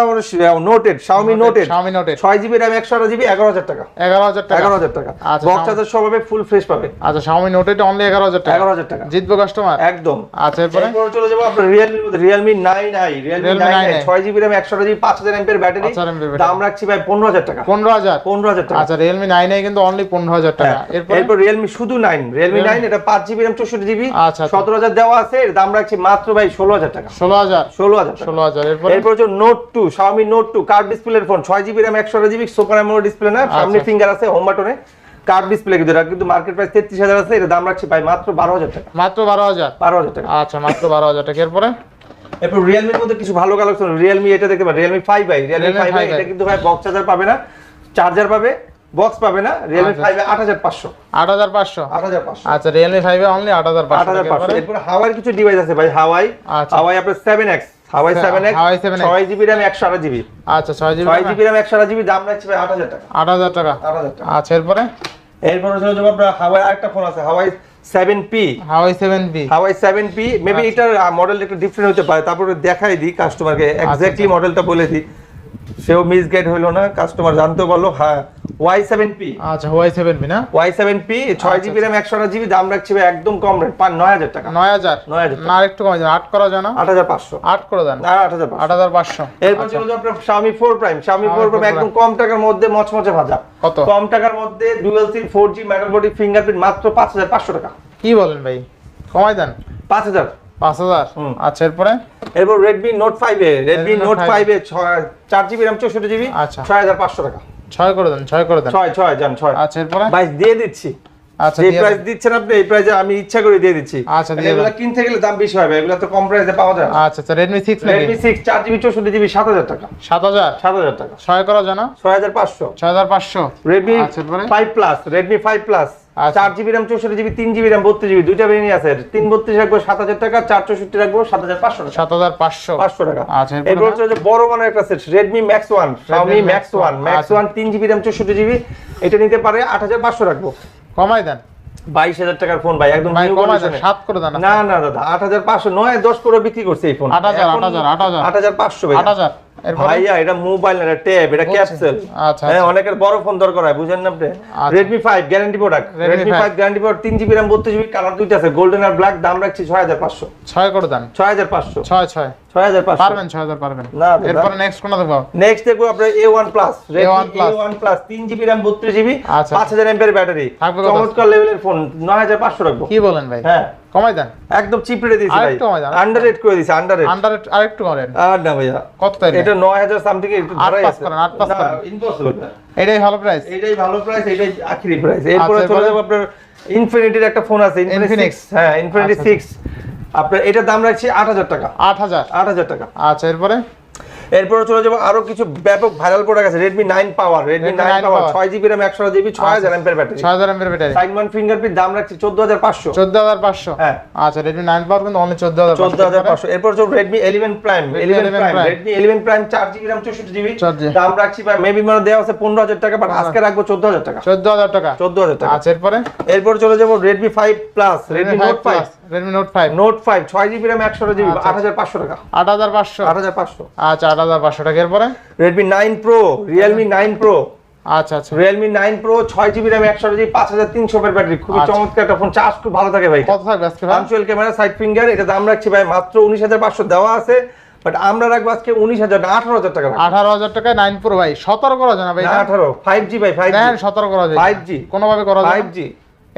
Speaker 1: নোটেড শাওমি নোটেড
Speaker 2: Note 8
Speaker 1: ছয় জিবি র্যাম একশো আট জিবি এগারো হাজার টাকা
Speaker 2: এগারো হাজার টাকা
Speaker 1: এগারো হাজার টাকা
Speaker 2: আচ্ছা,
Speaker 1: বক্স চার্জার সব হবে ফুল ফ্রেশ পাবে
Speaker 2: আচ্ছা Note 8 অনলি এগারো হাজার টাকা
Speaker 1: এগারো হাজার টাকা
Speaker 2: জিতবে কাস্টমার
Speaker 1: একদম
Speaker 2: আচ্ছা এরপরে
Speaker 1: এরপরে চলে যাব আপনার রিয়েলমির মধ্যে Realme nine i Realme nine i ছয় জিবি র্যাম একশো জিবি পাঁচ হাজার এমপের ব্যাটারি
Speaker 2: 5000 mAh battery।
Speaker 1: দাম রাখছি ভাই পনেরো হাজার টাকা
Speaker 2: পনেরো হাজার
Speaker 1: পনেরো হাজার টাকা
Speaker 2: আচ্ছা রিয়েলমি নাইন এ কিন্তু অনলি পনেরো হাজার টাকা
Speaker 1: হ্যাঁ।
Speaker 2: এরপরে
Speaker 1: রিয়েলমি শুধু নাইন রিয়েলমি নাইন এটা পাঁচ জিবি র্যাম চৌষট্টি জিবি
Speaker 2: আচ্ছা, আচ্ছা।
Speaker 1: সতেরো হাজার দেওয়া আছে এর দাম রাখছি মাত্র ভাই ষোলো হাজার টাকা
Speaker 2: ষোলো হাজার
Speaker 1: ষোলো হাজার
Speaker 2: ষোলো হাজার এরপরে
Speaker 1: এরপর হচ্ছে note two Xiaomi note two curved ডিসপ্লের ফোন ছয় জিবি র্যাম একশো জিবি সুপার অ্যামোলেড ডিসপ্লে না সামনে
Speaker 2: আচ্ছা।
Speaker 1: ফিঙ্গার আছে হোম বাটনে কার্ড ডিসপ্লে কিন্তু এটা কিন্তু মার্কেট প্রাইস তেত্রিশ হাজার আছে এটা দাম রাখছি ভাই মাত্র বারো হাজার টাকা।
Speaker 2: মাত্র বারো হাজার?
Speaker 1: বারো হাজার টাকা।
Speaker 2: আচ্ছা মাত্র বারো হাজার টাকা। এরপরে?
Speaker 1: এরপর রিয়েলমির মধ্যে কিছু ভালো কালেকশন রিয়েলমি এটা দেখতে পারেন Realme five i Realme
Speaker 2: Realme
Speaker 1: five i
Speaker 2: 5i
Speaker 1: এটা কিন্তু ভাই বক্স চার্জার পাবে না চার্জার পাবে বক্স পাবে না?
Speaker 2: আচ্ছা।
Speaker 1: হাজার পাঁচশো।
Speaker 2: আট হাজার পাঁচশো?
Speaker 1: আট হাজার
Speaker 2: আচ্ছা রিয়েলমি ফাইভ এ অনলি আট হাজার
Speaker 1: আট
Speaker 2: পাঁচশো
Speaker 1: হাজার
Speaker 2: টাকা
Speaker 1: পাঁচশো
Speaker 2: এরপরে?
Speaker 1: এরপর হাওয়াই কিছু ডিভাইস আছে ভাই হাওয়াই
Speaker 2: আচ্ছা।
Speaker 1: হাওয়াই আপনার সেভেন এক্স হাওয়াই
Speaker 2: হ্যাঁ,
Speaker 1: সেভেন এক্স
Speaker 2: 7X
Speaker 1: ছয় জিবি র্যাম একশো আট জিবি
Speaker 2: আচ্ছা ছয় জিবি
Speaker 1: ছয় জিবি র্যাম একশো আট দাম রাখছে ভাই আট হাজার টাকা।
Speaker 2: আট হাজার টাকা?
Speaker 1: আট হাজার টাকা।
Speaker 2: আচ্ছা এরপরে?
Speaker 1: এরপর হচ্ছে যে আপনার হাওয়াই আরেকটা ফোন আছে Huawei seven P
Speaker 2: Huawei seven B
Speaker 1: Huawei seven P maybe এটার মডেল একটু ডিফারেন্ট হতে পারে তারপরে দেখাই দিই কাস্টমারকে এক্স্যাক্টলি মডেলটা বলে দিই। সেও মিস মিসগাইড হইল না কাস্টমার জানতে পারল হ্যাঁ ওয়াই সেভেন পি
Speaker 2: আচ্ছা হাওয়াই সেভেন বি না?
Speaker 1: ওয়াই সেভেন পি ছয় জিবি র্যাম একশো আট জিবি দাম রাখছি ভাই একদম কম রেট পান নয় হাজার টাকা।
Speaker 2: নয় হাজার?
Speaker 1: নয় হাজার
Speaker 2: না আরেকটু কমে যান আট করা যায় না?
Speaker 1: আট হাজার পাঁচশো।
Speaker 2: আট করে দেন?
Speaker 1: না আট হাজার পাঁচশো।
Speaker 2: আট হাজার পাঁচশো।
Speaker 1: এরপর চলে যাব আপনার Xiaomi 4 Prime Xiaomi 4 Prime একদম কম টাকার মধ্যে মচমচে ভাজা।
Speaker 2: কত?
Speaker 1: কম টাকার মধ্যে dual SIM 4G metal body fingerprint মাত্র 5500 টাকা।
Speaker 2: কি বলেন ভাই? কমাই দেন।
Speaker 1: 5000
Speaker 2: পাঁচ হাজার। আচ্ছা এরপরে?
Speaker 1: এরপর Redmi note five A Redmi
Speaker 2: Redmi
Speaker 1: Note
Speaker 2: Note
Speaker 1: 5 এ। 4GB RAM 64GB
Speaker 2: আচ্ছা।
Speaker 1: 6500 টাকা।
Speaker 2: ছয় করে দেন ছয় করে দেন।
Speaker 1: 6 6 জান 6
Speaker 2: আচ্ছা এরপরে?
Speaker 1: বাইশ দিয়ে দিচ্ছি। যে প্রাইস দিচ্ছেন আপনি এই প্রাইসে আমি ইচ্ছা করে দিয়ে দিচ্ছি।
Speaker 2: আচ্ছা, দিয়ে
Speaker 1: কিনতে গেলে দাম বেশি হবে এগুলো তো কম প্রাইসে পাওয়া যায়।
Speaker 2: আচ্ছা আচ্ছা রেডমি সিক্স নাকি?
Speaker 1: Redmi 6 4GB 64GB 7000 টাকা।
Speaker 2: সাত হাজার?
Speaker 1: 7000 টাকা।
Speaker 2: ছয় করা যায় না
Speaker 1: 6500
Speaker 2: ছয় হাজার পাঁচশো।
Speaker 1: রেডমি
Speaker 2: এরপরে?
Speaker 1: Five plus Redmi five plus. চার জিবি র্যাম চৌষট্টি জিবি তিন জিবি র্যাম বত্রিশ জিবি দুইটা আছে। তিন বত্রিশ রাখব সাত হাজার টাকা চার চৌষট্টি রাখব সাত হাজার পাঁচশো টাকা।
Speaker 2: সাত হাজার পাঁচশো।
Speaker 1: পাঁচশো টাকা।
Speaker 2: আচ্ছা, এরপর
Speaker 1: হচ্ছে বড় মানের একটা set Redmi max one Xiaomi max one max. One তিন জিবি র্যাম চৌষট্টি জিবি এটা নিতে পারে আট হাজার পাঁচশো রাখব।
Speaker 2: কমাই দেন।
Speaker 1: বাইশ হাজার টাকার ফোন ভাই একদম।
Speaker 2: সাত করে দেন
Speaker 1: না না দাদা আট হাজার পাঁচশো নয় দশ করে বিক্রি করছে এই ফোন
Speaker 2: আট হাজার, আট হাজার, আট হাজার।
Speaker 1: পাঁচশো ভাই
Speaker 2: আট হাজার
Speaker 1: ভাইয়া এটা মোবাইল না এটা ট্যাব এটা। ক্যাপসুল
Speaker 2: আচ্ছা,
Speaker 1: হ্যাঁ
Speaker 2: আচ্ছা।
Speaker 1: অনেকের বড় ফোন দরকার হয় বুঝেন না আপনি?
Speaker 2: আচ্ছা।
Speaker 1: Redmi five guarantee product
Speaker 2: Redmi
Speaker 1: Redmi
Speaker 2: 5
Speaker 1: five guarantee product তিন জিবি র্যাম বত্রিশ জিবি কালার দুইটা আছে গোল্ডেন আর ব্ল্যাক দাম রাখছি ছয় হাজার পাঁচশো।
Speaker 2: ছয় করে দেন।
Speaker 1: ছয় হাজার পাঁচশো। 6500
Speaker 2: পারবেন
Speaker 1: plus
Speaker 2: A1
Speaker 1: plus
Speaker 2: A1
Speaker 1: plus 3GB RAM battery চমৎকার লেভেলের ফোন 9500 রাখব।
Speaker 2: কি বলেন ভাই?
Speaker 1: একদম চিপ রেটে করে দিয়েছি এটা 9000 সামথিং একটু ধরাই
Speaker 2: এটাই ভালো প্রাইস
Speaker 1: এটাই ভালো প্রাইস এটাই আখেরি প্রাইস এরপরে চলে যাব আপনার ইনফিনিটির একটা ফোন আছে ইনফিনিক্স হ্যাঁ ইনফিনিটি সিক্স আপনার এটার দাম রাখছি আট হাজার টাকা।
Speaker 2: আট হাজার।
Speaker 1: আট হাজার টাকা।
Speaker 2: আচ্ছা এরপরে?
Speaker 1: এরপরে চলে যাব আরও কিছু ব্যাপক ভাইরাল প্রোডাক্ট আছে Redmi nine power Redmi nine power ছয় জিবি র্যাম একশো জিবি ছয় হাজার এমপের ব্যাটারি
Speaker 2: ছয় হাজার ampere battery
Speaker 1: sign one fingerprint দাম রাখছি চোদ্দ হাজার পাঁচশো।
Speaker 2: চোদ্দ হাজার পাঁচশো?
Speaker 1: হ্যাঁ।
Speaker 2: আচ্ছা রেডমি নাইন পাওয়ার কিন্তু অনলি চোদ্দ হাজার
Speaker 1: চোদ্দ হাজার পাঁচশো। এরপর হচ্ছে Redmi eleven prime eleven prime Redmi eleven prime চার জিবি র্যাম চৌষট্টি জিবি দাম রাখছি ভাই মেবি মানে দেওয়া আছে পনেরো হাজার টাকা বাট আজকে রাখব চোদ্দ হাজার টাকা।
Speaker 2: চোদ্দ হাজার টাকা।
Speaker 1: চোদ্দ হাজার টাকা।
Speaker 2: আচ্ছা এরপরে?
Speaker 1: এরপর চলে যাব Redmi five plus Redmi note five
Speaker 2: Redmi note five
Speaker 1: note five ছয় জিবি র্যাম একশো জিবি
Speaker 2: আচ্ছা।
Speaker 1: আট হাজার পাঁচশো টাকা।
Speaker 2: আট হাজার পাঁচশো।
Speaker 1: আট হাজার পাঁচশো।
Speaker 2: আচ্ছা আট হাজার পাঁচশো টাকা। এরপরে?
Speaker 1: Redmi nine pro Realme nine pro
Speaker 2: আচ্ছা আচ্ছা।
Speaker 1: রিয়েলমি নাইন প্রো ছয় জিবি র্যাম একশো জিবি পাঁচ হাজার তিনশো ব্যাটারি খুবই
Speaker 2: আচ্ছা।
Speaker 1: চমৎকার একটা ফোন চার্জ খুব ভালো থাকে ভাই।
Speaker 2: কত থাকবে আজকে ভাই?
Speaker 1: ক্যামেরা সাইড ফিঙ্গার এটা দাম রাখছি ভাই মাত্র উনিশ হাজার পাঁচশো দেওয়া আছে। বাট আমরা রাখব আজকে উনিশ হাজার না আঠারো হাজার টাকা।
Speaker 2: আঠারো হাজার টাকায় নাইন প্রো ভাই। সতেরো করা যায় না ভাই
Speaker 1: আঠারো। ফাইভ জি ভাই ফাইভ
Speaker 2: দেখেন সতেরো করা যায়
Speaker 1: 5G
Speaker 2: কোনোভাবে করা যায়
Speaker 1: ফাইভ? জি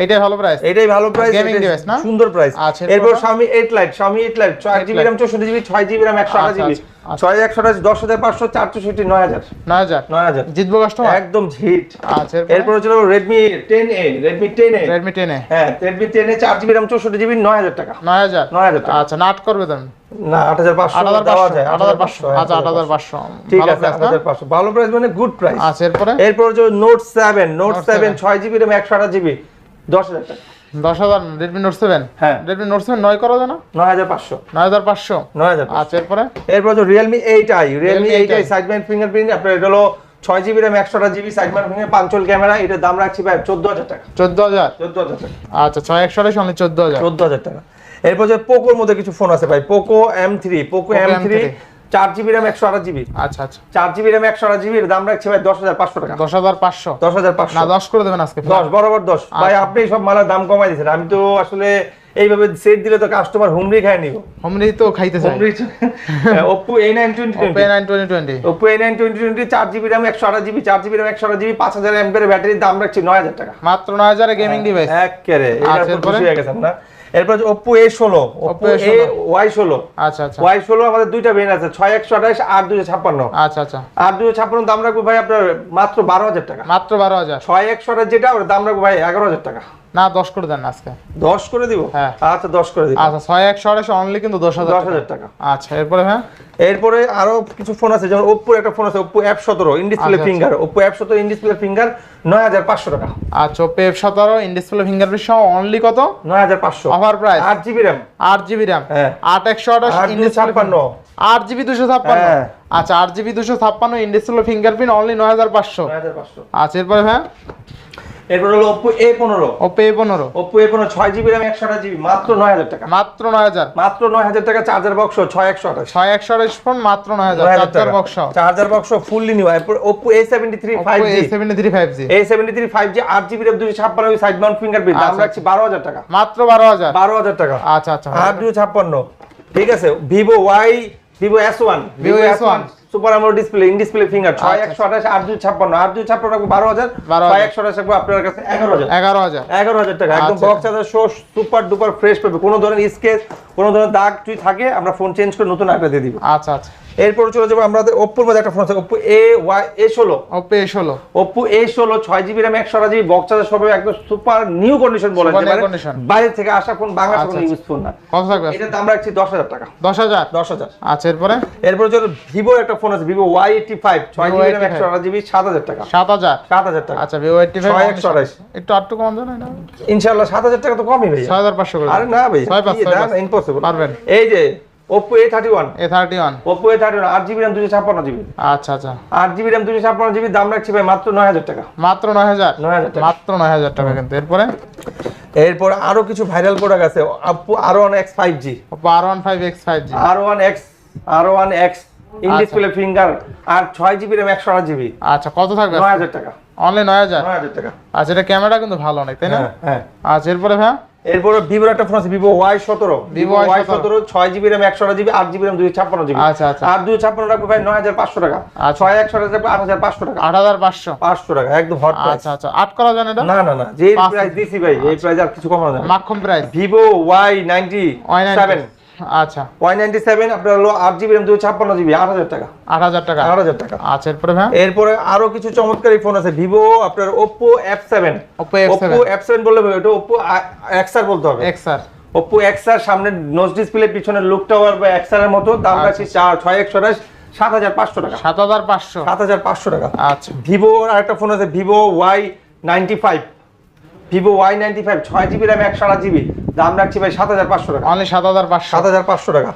Speaker 2: এইটাই ভালো প্রাইস
Speaker 1: এটাই ভালো প্রাইস
Speaker 2: Gaming device না?
Speaker 1: সুন্দর প্রাইস
Speaker 2: আচ্ছা,
Speaker 1: এরপর? Xiaomi 8 Lite Xiaomi 8 Lite 6 GB
Speaker 2: Lite।
Speaker 1: RAM 64 GB 6 GB RAM 128 GB
Speaker 2: আচ্ছা, আচ্ছা।
Speaker 1: 6 128 10500 464 9000
Speaker 2: নয় হাজার।
Speaker 1: 9000
Speaker 2: জিতবো কাস্টমার
Speaker 1: একদম হিট
Speaker 2: আচ্ছা
Speaker 1: এরপর? হচ্ছে Redmi 10A Redmi 10A
Speaker 2: Redmi টেনে
Speaker 1: হ্যাঁ Redmi 10A 4 RAM 64 9000 টাকা।
Speaker 2: নয় হাজার?
Speaker 1: 9000 টাকা।
Speaker 2: আচ্ছা নাট করবে তুমি
Speaker 1: না 8500
Speaker 2: আট হাজার
Speaker 1: দেওয়া যায়
Speaker 2: আট হাজার পাঁচশো আচ্ছা আট হাজার পাঁচশো।
Speaker 1: ঠিক আছে
Speaker 2: price
Speaker 1: 8500 ভালো প্রাইস মানে গুড প্রাইস
Speaker 2: আচ্ছা এরপরে?
Speaker 1: এরপর হচ্ছে note seven note
Speaker 2: Note
Speaker 1: seven
Speaker 2: 7
Speaker 1: ছয় জিবি র্যাম একশো আঠাশ জিবি দশ হাজার টাকা।
Speaker 2: দশ হাজার রেডমি নোট সেভেন
Speaker 1: হ্যাঁ।
Speaker 2: রেডমি নোট সেভেন নয় করা যায়
Speaker 1: নয় হাজার পাঁচশো।
Speaker 2: নয় হাজার পাঁচশো?
Speaker 1: নয় হাজার
Speaker 2: আচ্ছা এরপরে?
Speaker 1: এরপর হচ্ছে Realme eight i Realme eight i
Speaker 2: 8i
Speaker 1: fingerprint আপনার এটা হলো ছয় জিবি র্যাম একশো আঠাশ GB side finger punch hole camera এটার দাম রাখছি ভাই চোদ্দ হাজার টাকা।
Speaker 2: চোদ্দ হাজার?
Speaker 1: চোদ্দ হাজার টাকা।
Speaker 2: আচ্ছা ছয় একশো আঠাশ অনলি চোদ্দ হাজার।
Speaker 1: চোদ্দ হাজার টাকা। এরপর যে পোকোর মধ্যে কিছু ফোন আছে ভাই। Poco M three Poco M three
Speaker 2: M3
Speaker 1: চার জিবি র্যাম একশো আঠাশ জিবি।
Speaker 2: আচ্ছা আচ্ছা।
Speaker 1: চার জিবি র্যাম একশো আঠাশ জিবি এর দাম রাখছি ভাই দশ হাজার পাঁচশো টাকা।
Speaker 2: দশ হাজার পাঁচশো?
Speaker 1: দশ হাজার
Speaker 2: না
Speaker 1: পাঁচশো
Speaker 2: দশ করে দেবেন আজকে।
Speaker 1: দশ বরাবর দশ। ভাই
Speaker 2: আচ্ছা।
Speaker 1: আপনি সব মালের দাম কমাই দিচ্ছেন আমি তো আসলে এইভাবে সেট দিলে তো কাস্টমার হুমড়ি খায় নিব।
Speaker 2: হোমরি তো খাইতে
Speaker 1: A A nine twenty twenty চার জিবি র্যাম একশো আঠাশ জিবি। চার জিবি র্যাম একশো আঠাশ জিবি পাঁচ হাজার এমপের ব্যাটারির দাম রাখছি নয় হাজার টাকা।
Speaker 2: মাত্র নয় হাজারে গেমিং ডিভাইস
Speaker 1: এক কেরে এটা
Speaker 2: আচ্ছা?
Speaker 1: খুশি হয়ে গেছেন না এরপর Oppo এ ষোলো এ ওয়াই ষোলো।
Speaker 2: আচ্ছা আচ্ছা।
Speaker 1: ওয়াই ষোলো আমাদের দুইটা বেন আছে ছয় একশো আঠাশ আর দুশো ছাপ্পান্ন।
Speaker 2: আচ্ছা আচ্ছা।
Speaker 1: আর দুশো ছাপ্পান্ন দাম রাখব ভাই আপনার মাত্র বারো হাজার টাকা।
Speaker 2: মাত্র বারো হাজার।
Speaker 1: ছয় একশো আঠাশ যেটা ওর দাম রাখব ভাই এগারো হাজার টাকা।
Speaker 2: না দশ করে দেন আজকে।
Speaker 1: দশ করে দিব?
Speaker 2: হ্যাঁ।
Speaker 1: আচ্ছা দশ করে দিব।
Speaker 2: আচ্ছা ছয় একশো আঠাশ অনলি কিন্তু দশ হাজার টাকা। আচ্ছা এরপরে হ্যাঁ?
Speaker 1: এরপরে আরও কিছু ফোন আছে যেমন ওপ্পোর একটা ফোন আছে ওপ্পো অ্যাপ সতেরো ইন ডিসপ্লে
Speaker 2: আচ্ছা,
Speaker 1: ফিঙ্গার ওপ্পো অ্যাপ সতেরো ইন ডিসপ্লে ফিঙ্গার নয় হাজার পাঁচশো টাকা।
Speaker 2: আচ্ছা ওপে এফ সতেরো ইনডিসপ্লে ফিঙ্গারপ্রিন্ট সহ অনলি কত?
Speaker 1: নয় হাজার পাঁচশো।
Speaker 2: অফার প্রাইস
Speaker 1: আট জিবি র্যাম
Speaker 2: আট জিবি র্যাম
Speaker 1: হ্যাঁ।
Speaker 2: আট একশো আঠাশ
Speaker 1: আট দুশো ছাপ্পান্ন।
Speaker 2: আট জিবি দুশো ছাপ্পান্ন।
Speaker 1: হ্যাঁ।
Speaker 2: আচ্ছা আট জিবি দুশো ছাপ্পান্ন ইনডিসপ্লে ফিঙ্গারপ্রিন্ট অনলি নয় হাজার পাঁচশো। আচ্ছা এরপরে হ্যাঁ?
Speaker 1: এরপর হলো এ পনেরো। ওপ্পো এ পনেরো। ছয় জিবি একশো জিবি মাত্র নয় হাজার টাকা।
Speaker 2: মাত্র নয় হাজার।
Speaker 1: মাত্র নয় হাজার টাকা চার্জার বক্স ছয় একশো আঠাশ।
Speaker 2: ছয় একশো আঠাশ ফোন মাত্র নয় হাজার।
Speaker 1: নয় হাজার
Speaker 2: charger box
Speaker 1: charger box fully new এরপর A seventy three five G আট জিবি র্যাম দুশো ছাপ্পান্ন সাইড মাউন্ট ফিঙ্গারপ্রিন্ট দাম
Speaker 2: আচ্ছা,
Speaker 1: রাখছি টাকা।
Speaker 2: মাত্র বারো হাজার।
Speaker 1: বারো হাজার টাকা।
Speaker 2: আচ্ছা আচ্ছা।
Speaker 1: আট দুশো ছাপ্পান্ন। ঠিক আছে। Y Vivo S one
Speaker 2: Vivo S1
Speaker 1: super AMOLED display in display finger ছয়
Speaker 2: আচ্ছা,
Speaker 1: একশো আঠাশ আট দুশো ছাপ্পান্ন। আট দুশো ছাপ্পান্ন রাখব বারো হাজার
Speaker 2: 12,000
Speaker 1: ছয় একশো আঠাশ রাখব আপনার কাছে এগারো হাজার।
Speaker 2: এগারো হাজার।
Speaker 1: এগারো হাজার টাকা একদম
Speaker 2: আচ্ছা।
Speaker 1: বক্স চার্জার শো সুপার ডুপার ফ্রেশ পাবে। কোনো ধরনের স্কেচ কোনো ধরনের দাগ তুই থাকে আমরা ফোন চেঞ্জ করে নতুন একটা দিয়ে দিব।
Speaker 2: আচ্ছা আচ্ছা।
Speaker 1: এরপর চলে যাব আমাদের ওপ্পোর মধ্যে একটা ফোন আছে ওপ্পো এ ওয়াই এ ষোলো।
Speaker 2: ওপে এ ষোলো।
Speaker 1: ওপ্পো এ ষোলো ছয় জিবি র্যাম একশো আঠাশ জিবি বক্স চার্জার সব একদম সুপার নিউ কন্ডিশন বলা। বাইরে থেকে আসা ফোন
Speaker 2: আচ্ছা,
Speaker 1: কোনো
Speaker 2: আচ্ছা।
Speaker 1: ইউজ ফোন না।
Speaker 2: কত থাকবে?
Speaker 1: এটার দাম রাখছি দশ হাজার টাকা।
Speaker 2: দশ হাজার?
Speaker 1: দশ হাজার।
Speaker 2: আচ্ছা এরপরে?
Speaker 1: এরপর হচ্ছে ভিভোর একটা ফোন আছে vivo y85 eighty five GB RAM একশো আঠাশ জিবি সাত হাজার টাকা।
Speaker 2: সাত হাজার?
Speaker 1: সাত হাজার টাকা।
Speaker 2: আচ্ছা vivo y85 ফাইভ
Speaker 1: একশো আঠাশ
Speaker 2: একটু আটটু কম দেন না
Speaker 1: ইনশাআল্লাহ 7000 হাজার টাকা তো কমই ভাই
Speaker 2: ছয় হাজার পাঁচশো করে।
Speaker 1: আরে না ভাই
Speaker 2: 6500 না
Speaker 1: ইম্পসিবল
Speaker 2: পারবেন।
Speaker 1: এই যে Oppo A31 A31 Oppo A31 8GB RAM 256GB
Speaker 2: আচ্ছা আচ্ছা।
Speaker 1: 8GB RAM 256GB দাম রাখছি ভাই মাত্র 9000 টাকা।
Speaker 2: মাত্র
Speaker 1: 9000 9000
Speaker 2: মাত্র 9000 টাকা কিন্তু। এরপরে?
Speaker 1: এরপর আরও কিছু ভাইরাল প্রোডাক্ট আছে
Speaker 2: Oppo R1X 5G
Speaker 1: Oppo R1 5X 5G R1X R1X in
Speaker 2: আচ্ছা।
Speaker 1: ডিসপ্লে ফিঙ্গার আর ছয় জিবি র্যাম একশো আট জিবি
Speaker 2: আচ্ছা কত থাকবে
Speaker 1: নয় হাজার টাকা।
Speaker 2: অনলি নয় হাজার?
Speaker 1: নয় হাজার টাকা।
Speaker 2: আচ্ছা এটা ক্যামেরা কিন্তু ভালো অনেক তাই না?
Speaker 1: হ্যাঁ হ্যাঁ।
Speaker 2: আচ্ছা এরপরে ভাই
Speaker 1: এরপরে ভিভোর একটা ফোন আছে ভিভো ওয়াই সতেরো। ভিভো ওয়াই
Speaker 2: Y17
Speaker 1: সতেরো। ছয় জিবি র্যাম একশো জিবি আট জিবি র্যাম দুই ছাপ্পান্ন জিবি
Speaker 2: আচ্ছা, আচ্ছা।
Speaker 1: আর দুই ছাপ্পান্ন রাখব ভাই নয় হাজার পাঁচশো টাকা।
Speaker 2: আচ্ছা।
Speaker 1: ছয় একশো রাখব আট হাজার পাঁচশো টাকা।
Speaker 2: আট হাজার পাঁচশো।
Speaker 1: পাঁচশো টাকা একদম হট
Speaker 2: আচ্ছা আচ্ছা। আট করা যায় না
Speaker 1: না না না। যে প্রাইস দিছি ভাই এই প্রাইস আর কিছু কমানো যায়
Speaker 2: মাখন price
Speaker 1: Vivo Y ninety seven
Speaker 2: আচ্ছা।
Speaker 1: ওয়াই নাইনটি সেভেন আপনার হলো আট জিবি র্যাম দুই ছাপ্পান্ন জিবি আট হাজার টাকা।
Speaker 2: আট হাজার টাকা?
Speaker 1: আট হাজার টাকা।
Speaker 2: আচ্ছা এরপরে ভাই?
Speaker 1: এরপরে আরও কিছু চমৎকারী ফোন আছে ভিভো আপনার Oppo F seven
Speaker 2: Oppo F7
Speaker 1: Oppo F seven বললে ওটা ওপ্পো এক্সআর বলতে হবে।
Speaker 2: এক্স আর
Speaker 1: ওপ্পো এক্সআর সামনে নোজ ডিসপ্লে পিছনে লুক টাওয়ার বা এক্সআর এর মতো। দাম
Speaker 2: আচ্ছা।
Speaker 1: রাখছি চার ছয় একশো সাত হাজার পাঁচশো টাকা।
Speaker 2: সাত হাজার পাঁচশো।
Speaker 1: সাত হাজার পাঁচশো টাকা।
Speaker 2: আচ্ছা।
Speaker 1: ভিভো আরেকটা ফোন আছে Vivo Y ninety five Vivo Y ninety five ছয় জিবি র্যাম একশো আট জিবি দাম রাখছি ভাই সাত হাজার পাঁচশো টাকা।
Speaker 2: অনলি সাত হাজার পাঁচশো।
Speaker 1: সাত হাজার পাঁচশো টাকা।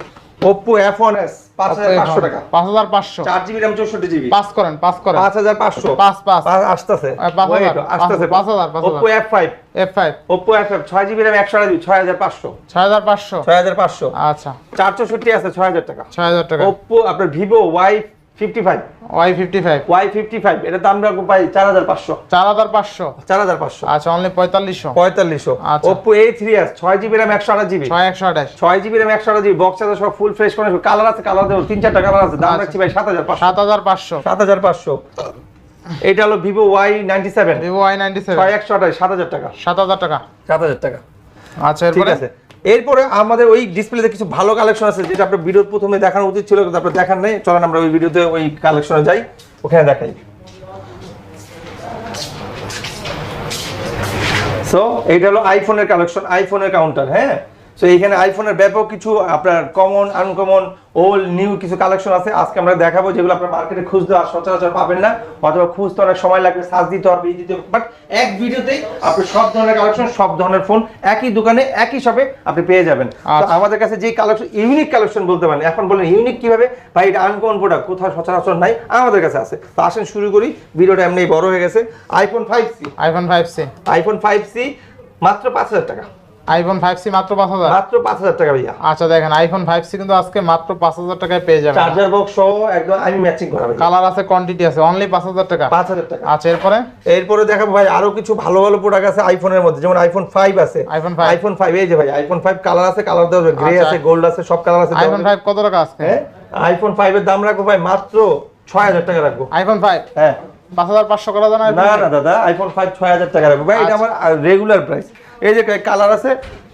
Speaker 1: ওপ্পো এফ ওয়ান এস পাঁচ হাজার পাঁচশো টাকা।
Speaker 2: পাঁচ হাজার পাঁচশো।
Speaker 1: চার জিবি র্যাম চৌষট্টি জিবি
Speaker 2: পাস করেন পাস করেন।
Speaker 1: পাঁচ হাজার পাঁচশো।
Speaker 2: পাঁচ পাঁচ।
Speaker 1: আসতেছে।
Speaker 2: পাঁচ হাজার,
Speaker 1: আসতেছে।
Speaker 2: পাঁচ হাজার, পাঁচ হাজার।
Speaker 1: Oppo F five
Speaker 2: F five
Speaker 1: F five ছয় জিবি র্যাম একশো আট জিবি ছয় হাজার পাঁচশো।
Speaker 2: ছয় হাজার পাঁচশো।
Speaker 1: ছয় হাজার পাঁচশো।
Speaker 2: আচ্ছা।
Speaker 1: চার চৌষট্টি আছে ছয় হাজার টাকা।
Speaker 2: ছয় হাজার টাকা।
Speaker 1: ওপ্পো আপনার Vivo Y fifty five
Speaker 2: Y fifty five
Speaker 1: Y fifty five এটা দাম রাখব ভাই চার হাজার পাঁচশো।
Speaker 2: চার হাজার পাঁচশো।
Speaker 1: চার হাজার পাঁচশো।
Speaker 2: আচ্ছা অনলি পঁয়তাল্লিশশো।
Speaker 1: পঁয়তাল্লিশশো।
Speaker 2: আচ্ছা।
Speaker 1: ওপো এ থ্রি এস ছয় জিবি র্যাম একশো আঠাশ জিবি
Speaker 2: ছয় একশো আঠাশ।
Speaker 1: ছয় জিবি র্যাম একশো আঠাশ জিবি বক্স আছে সব ফুল ফ্রেশ করে কালার আছে কালার দেবো তিন চারটা কালার আছে। দাম
Speaker 2: আচ্ছা।
Speaker 1: রাখছি ভাই সাত হাজার পাঁচশো।
Speaker 2: সাত হাজার পাঁচশো।
Speaker 1: সাত হাজার পাঁচশো। এটা হলো Vivo Y ninety seven
Speaker 2: Vivo Y ninety seven
Speaker 1: ছয় একশো আঠাশ সাত হাজার টাকা।
Speaker 2: সাত হাজার টাকা।
Speaker 1: সাত হাজার টাকা।
Speaker 2: আচ্ছা
Speaker 1: ঠিক আছে। এরপরে আমাদের ওই ডিসপ্লেতে কিছু ভালো কালেকশন আছে, যেটা আপনার ভিডিও প্রথমে দেখানো উচিত ছিল, কিন্তু আপনার দেখার নেই। চলেন আমরা ওই ভিডিওতে ওই কালেকশনে যাই। ওখানে দেখাই। সো এইটা হলো আইফোনের কালেকশন আইফোনের কাউন্টার হ্যাঁ? সো এইখানে আইফোনের ব্যাপক কিছু আপনার কমন আনকমন ওল্ড নিউ কিছু কালেকশন আছে। আজকে আমরা দেখাবো যেগুলো আপনার মার্কেটে খুঁজতে আর সচরাচর পাবেন না। অথবা খুঁজতে অনেক সময় লাগবে সার্চ দিতে হবে দিতে হবে। বাট এক ভিডিওতেই আপনি সব ধরনের কালেকশন সব ধরনের ফোন একই দোকানে একই শপে আপনি পেয়ে যাবেন।
Speaker 2: আচ্ছা।
Speaker 1: আমাদের কাছে যে কালেকশন ইউনিক কালেকশন বলতে পারেন এখন বলেন ইউনিক কীভাবে? ভাই এটা আনকমন প্রোডাক্ট কোথাও সচরাচর নাই আমাদের কাছে আছে। তো আসেন শুরু করি ভিডিওটা এমনি বড় হয়ে গেছে। IPhone five C
Speaker 2: iPhone five C
Speaker 1: iPhone five C মাত্র পাঁচ হাজার টাকা।
Speaker 2: আইফোন ফাইভ সি মাত্র পাঁচ হাজার?
Speaker 1: মাত্র পাঁচ হাজার টাকা ভাইয়া।
Speaker 2: আচ্ছা দেখেন আইফোন ফাইভ সি কিন্তু আজকে মাত্র পাঁচ হাজার টাকায় পেয়ে যাবেন।
Speaker 1: চার্জার বক্স সহ একদম আমি ম্যাচিং করা ভাই
Speaker 2: কালার আছে কোয়ান্টিটি আছে অনলি পাঁচ হাজার টাকা।
Speaker 1: পাঁচ হাজার টাকা।
Speaker 2: আচ্ছা এরপরে?
Speaker 1: এরপরে দেখাবো ভাই আরও কিছু ভালো ভালো প্রোডাক্ট আছে আইফোনের মধ্যে যেমন আইফোন ফাইভ আছে।
Speaker 2: iPhone 5
Speaker 1: আইফোন ফাইভ এই যে ভাই আইফোন ফাইভ কালার আছে কালার দেওয়া গ্রে
Speaker 2: আচ্ছা।
Speaker 1: আছে গোল্ড আছে সব কালার আছে।
Speaker 2: আইফোন ফাইভ কত টাকা
Speaker 1: হ্যাঁ? আইফোন ফাইভ এর দাম রাখব ভাই মাত্র ছয় হাজার টাকা রাখব।
Speaker 2: আইফোন ফাইভ
Speaker 1: হ্যাঁ।
Speaker 2: 5500 করা যায় না
Speaker 1: না দাদা আইফোন 5 6000 টাকা রাখব। ভাই এটা
Speaker 2: আচ্ছা।
Speaker 1: আমার রেগুলার প্রাইস এই যে কালার আছে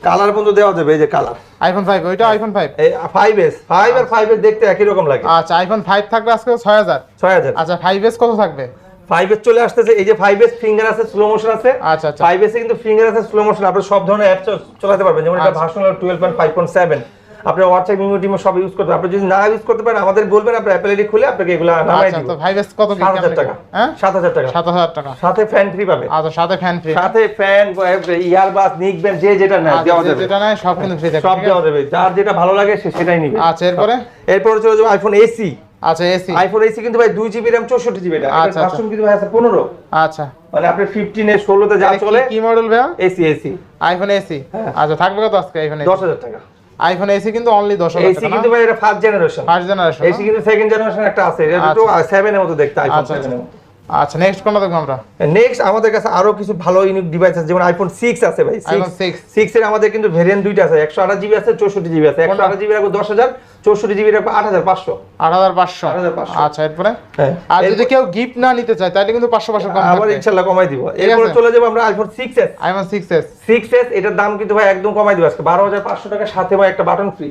Speaker 1: কালার পর্যন্ত দেওয়া যাবে এই যে কালার
Speaker 2: আইফোন 5 ওইটা আইফোন 5
Speaker 1: এই 5s 5 আর 5s দেখতে একই রকম লাগে।
Speaker 2: আচ্ছা আইফোন 5 থাকবে আজকে
Speaker 1: 6000 6000
Speaker 2: আচ্ছা 5s কত থাকবে?
Speaker 1: 5s চলে আসতেছে এই যে 5s ফিঙ্গার আছে স্লো মোশন আছে।
Speaker 2: আচ্ছা আচ্ছা।
Speaker 1: 5s এ কিন্তু ফিঙ্গার আছে স্লো মোশন আপনি সব ধরনের অ্যাপ চালাতে পারবেন। যেমন এটা
Speaker 2: আচ্ছা।
Speaker 1: ভার্সন 12.5.7 আপনার WhatsApp ইমো টিমো সব ইউজ করতে আপনি যদি না ইউজ করতে পারেন আমাদের বলবেন আপনার অ্যাপেল আইডি খুলে আপনাকে এগুলো নামাই
Speaker 2: আচ্ছা,
Speaker 1: দিব।
Speaker 2: ভাইবেস কত
Speaker 1: দিন
Speaker 2: 7000
Speaker 1: টাকা।
Speaker 2: হ্যাঁ?
Speaker 1: 7000 টাকা।
Speaker 2: 7000 টাকা।
Speaker 1: সাথে ফ্যান ফ্রি পাবে
Speaker 2: আচ্ছা সাথে ফ্যান ফ্রি
Speaker 1: সাথে ফ্যান ইয়ার ইয়ারবাস নিকবেন যে যেটা নাই আচ্ছা, দেওয়া যাবে।
Speaker 2: যেটা নাই সব কিন্তু ফ্রি
Speaker 1: সব দেওয়া যাবে। যার যেটা ভালো লাগে সে সেটাই নেবে।
Speaker 2: আচ্ছা এরপরে?
Speaker 1: এরপর চলে যাব আইফোন এসি
Speaker 2: আচ্ছা এসি
Speaker 1: আইফোন এসি কিন্তু ভাই 2 জিবি RAM 64 জিবি এটা
Speaker 2: আচ্ছা কাস্টম
Speaker 1: আচ্ছা। কিন্তু ভাই আছে 15
Speaker 2: আচ্ছা।
Speaker 1: মানে আপনি 15 এ 16
Speaker 2: তে যা
Speaker 1: চলে
Speaker 2: কি মডেল ভাই
Speaker 1: এসি এসি
Speaker 2: আইফোন এসি আচ্ছা থাকবে কত আজকে আইফোন
Speaker 1: এসি 10000 টাকা।
Speaker 2: আইফোন এসি কিন্তু অনলি দশ হাজার
Speaker 1: এসি কিন্তু ভাই এটা first generation
Speaker 2: first generation
Speaker 1: SE কিন্তু সেকেন্ড জেনারেশন একটা আছে। এটা তো 7 এর মতো দেখতে আইফোন
Speaker 2: 7
Speaker 1: এর মতো।
Speaker 2: আচ্ছা নেক্সট কোনটা দেখব আমরা?
Speaker 1: নেক্সট আমাদের কাছে আরও কিছু ভালো ইউনিক ডিভাইস আছে যেমন আইফোন সিক্স আছে ভাই
Speaker 2: iPhone 6
Speaker 1: এর আমাদের কিন্তু ভেরিয়েন্ট দুইটা আছে একশো আঠাশ জিবি আছে চৌষট্টি জিবি আছে। একশো
Speaker 2: কোনটা?
Speaker 1: আঠাশ জিবি রাখব দশ হাজার চৌষট্টি জিবি রাখব আট হাজার পাঁচশো।
Speaker 2: আট হাজার পাঁচশো?
Speaker 1: 8,500
Speaker 2: আচ্ছা এরপরে?
Speaker 1: হ্যাঁ।
Speaker 2: আর যদি কেউ গিফট না নিতে চায় তাহলে কিন্তু পাঁচশো পাঁচশো কম
Speaker 1: আবার
Speaker 2: থাকবে।
Speaker 1: ইনশাল্লাহ কমাই দিব। এরপরে চলে যাব আমরা iPhone six S
Speaker 2: iPhone six S
Speaker 1: six S এটার দাম কিন্তু ভাই একদম কমাই দিব আজকে। বারো হাজার পাঁচশো টাকা সাথে ভাই একটা বাটন ফ্রি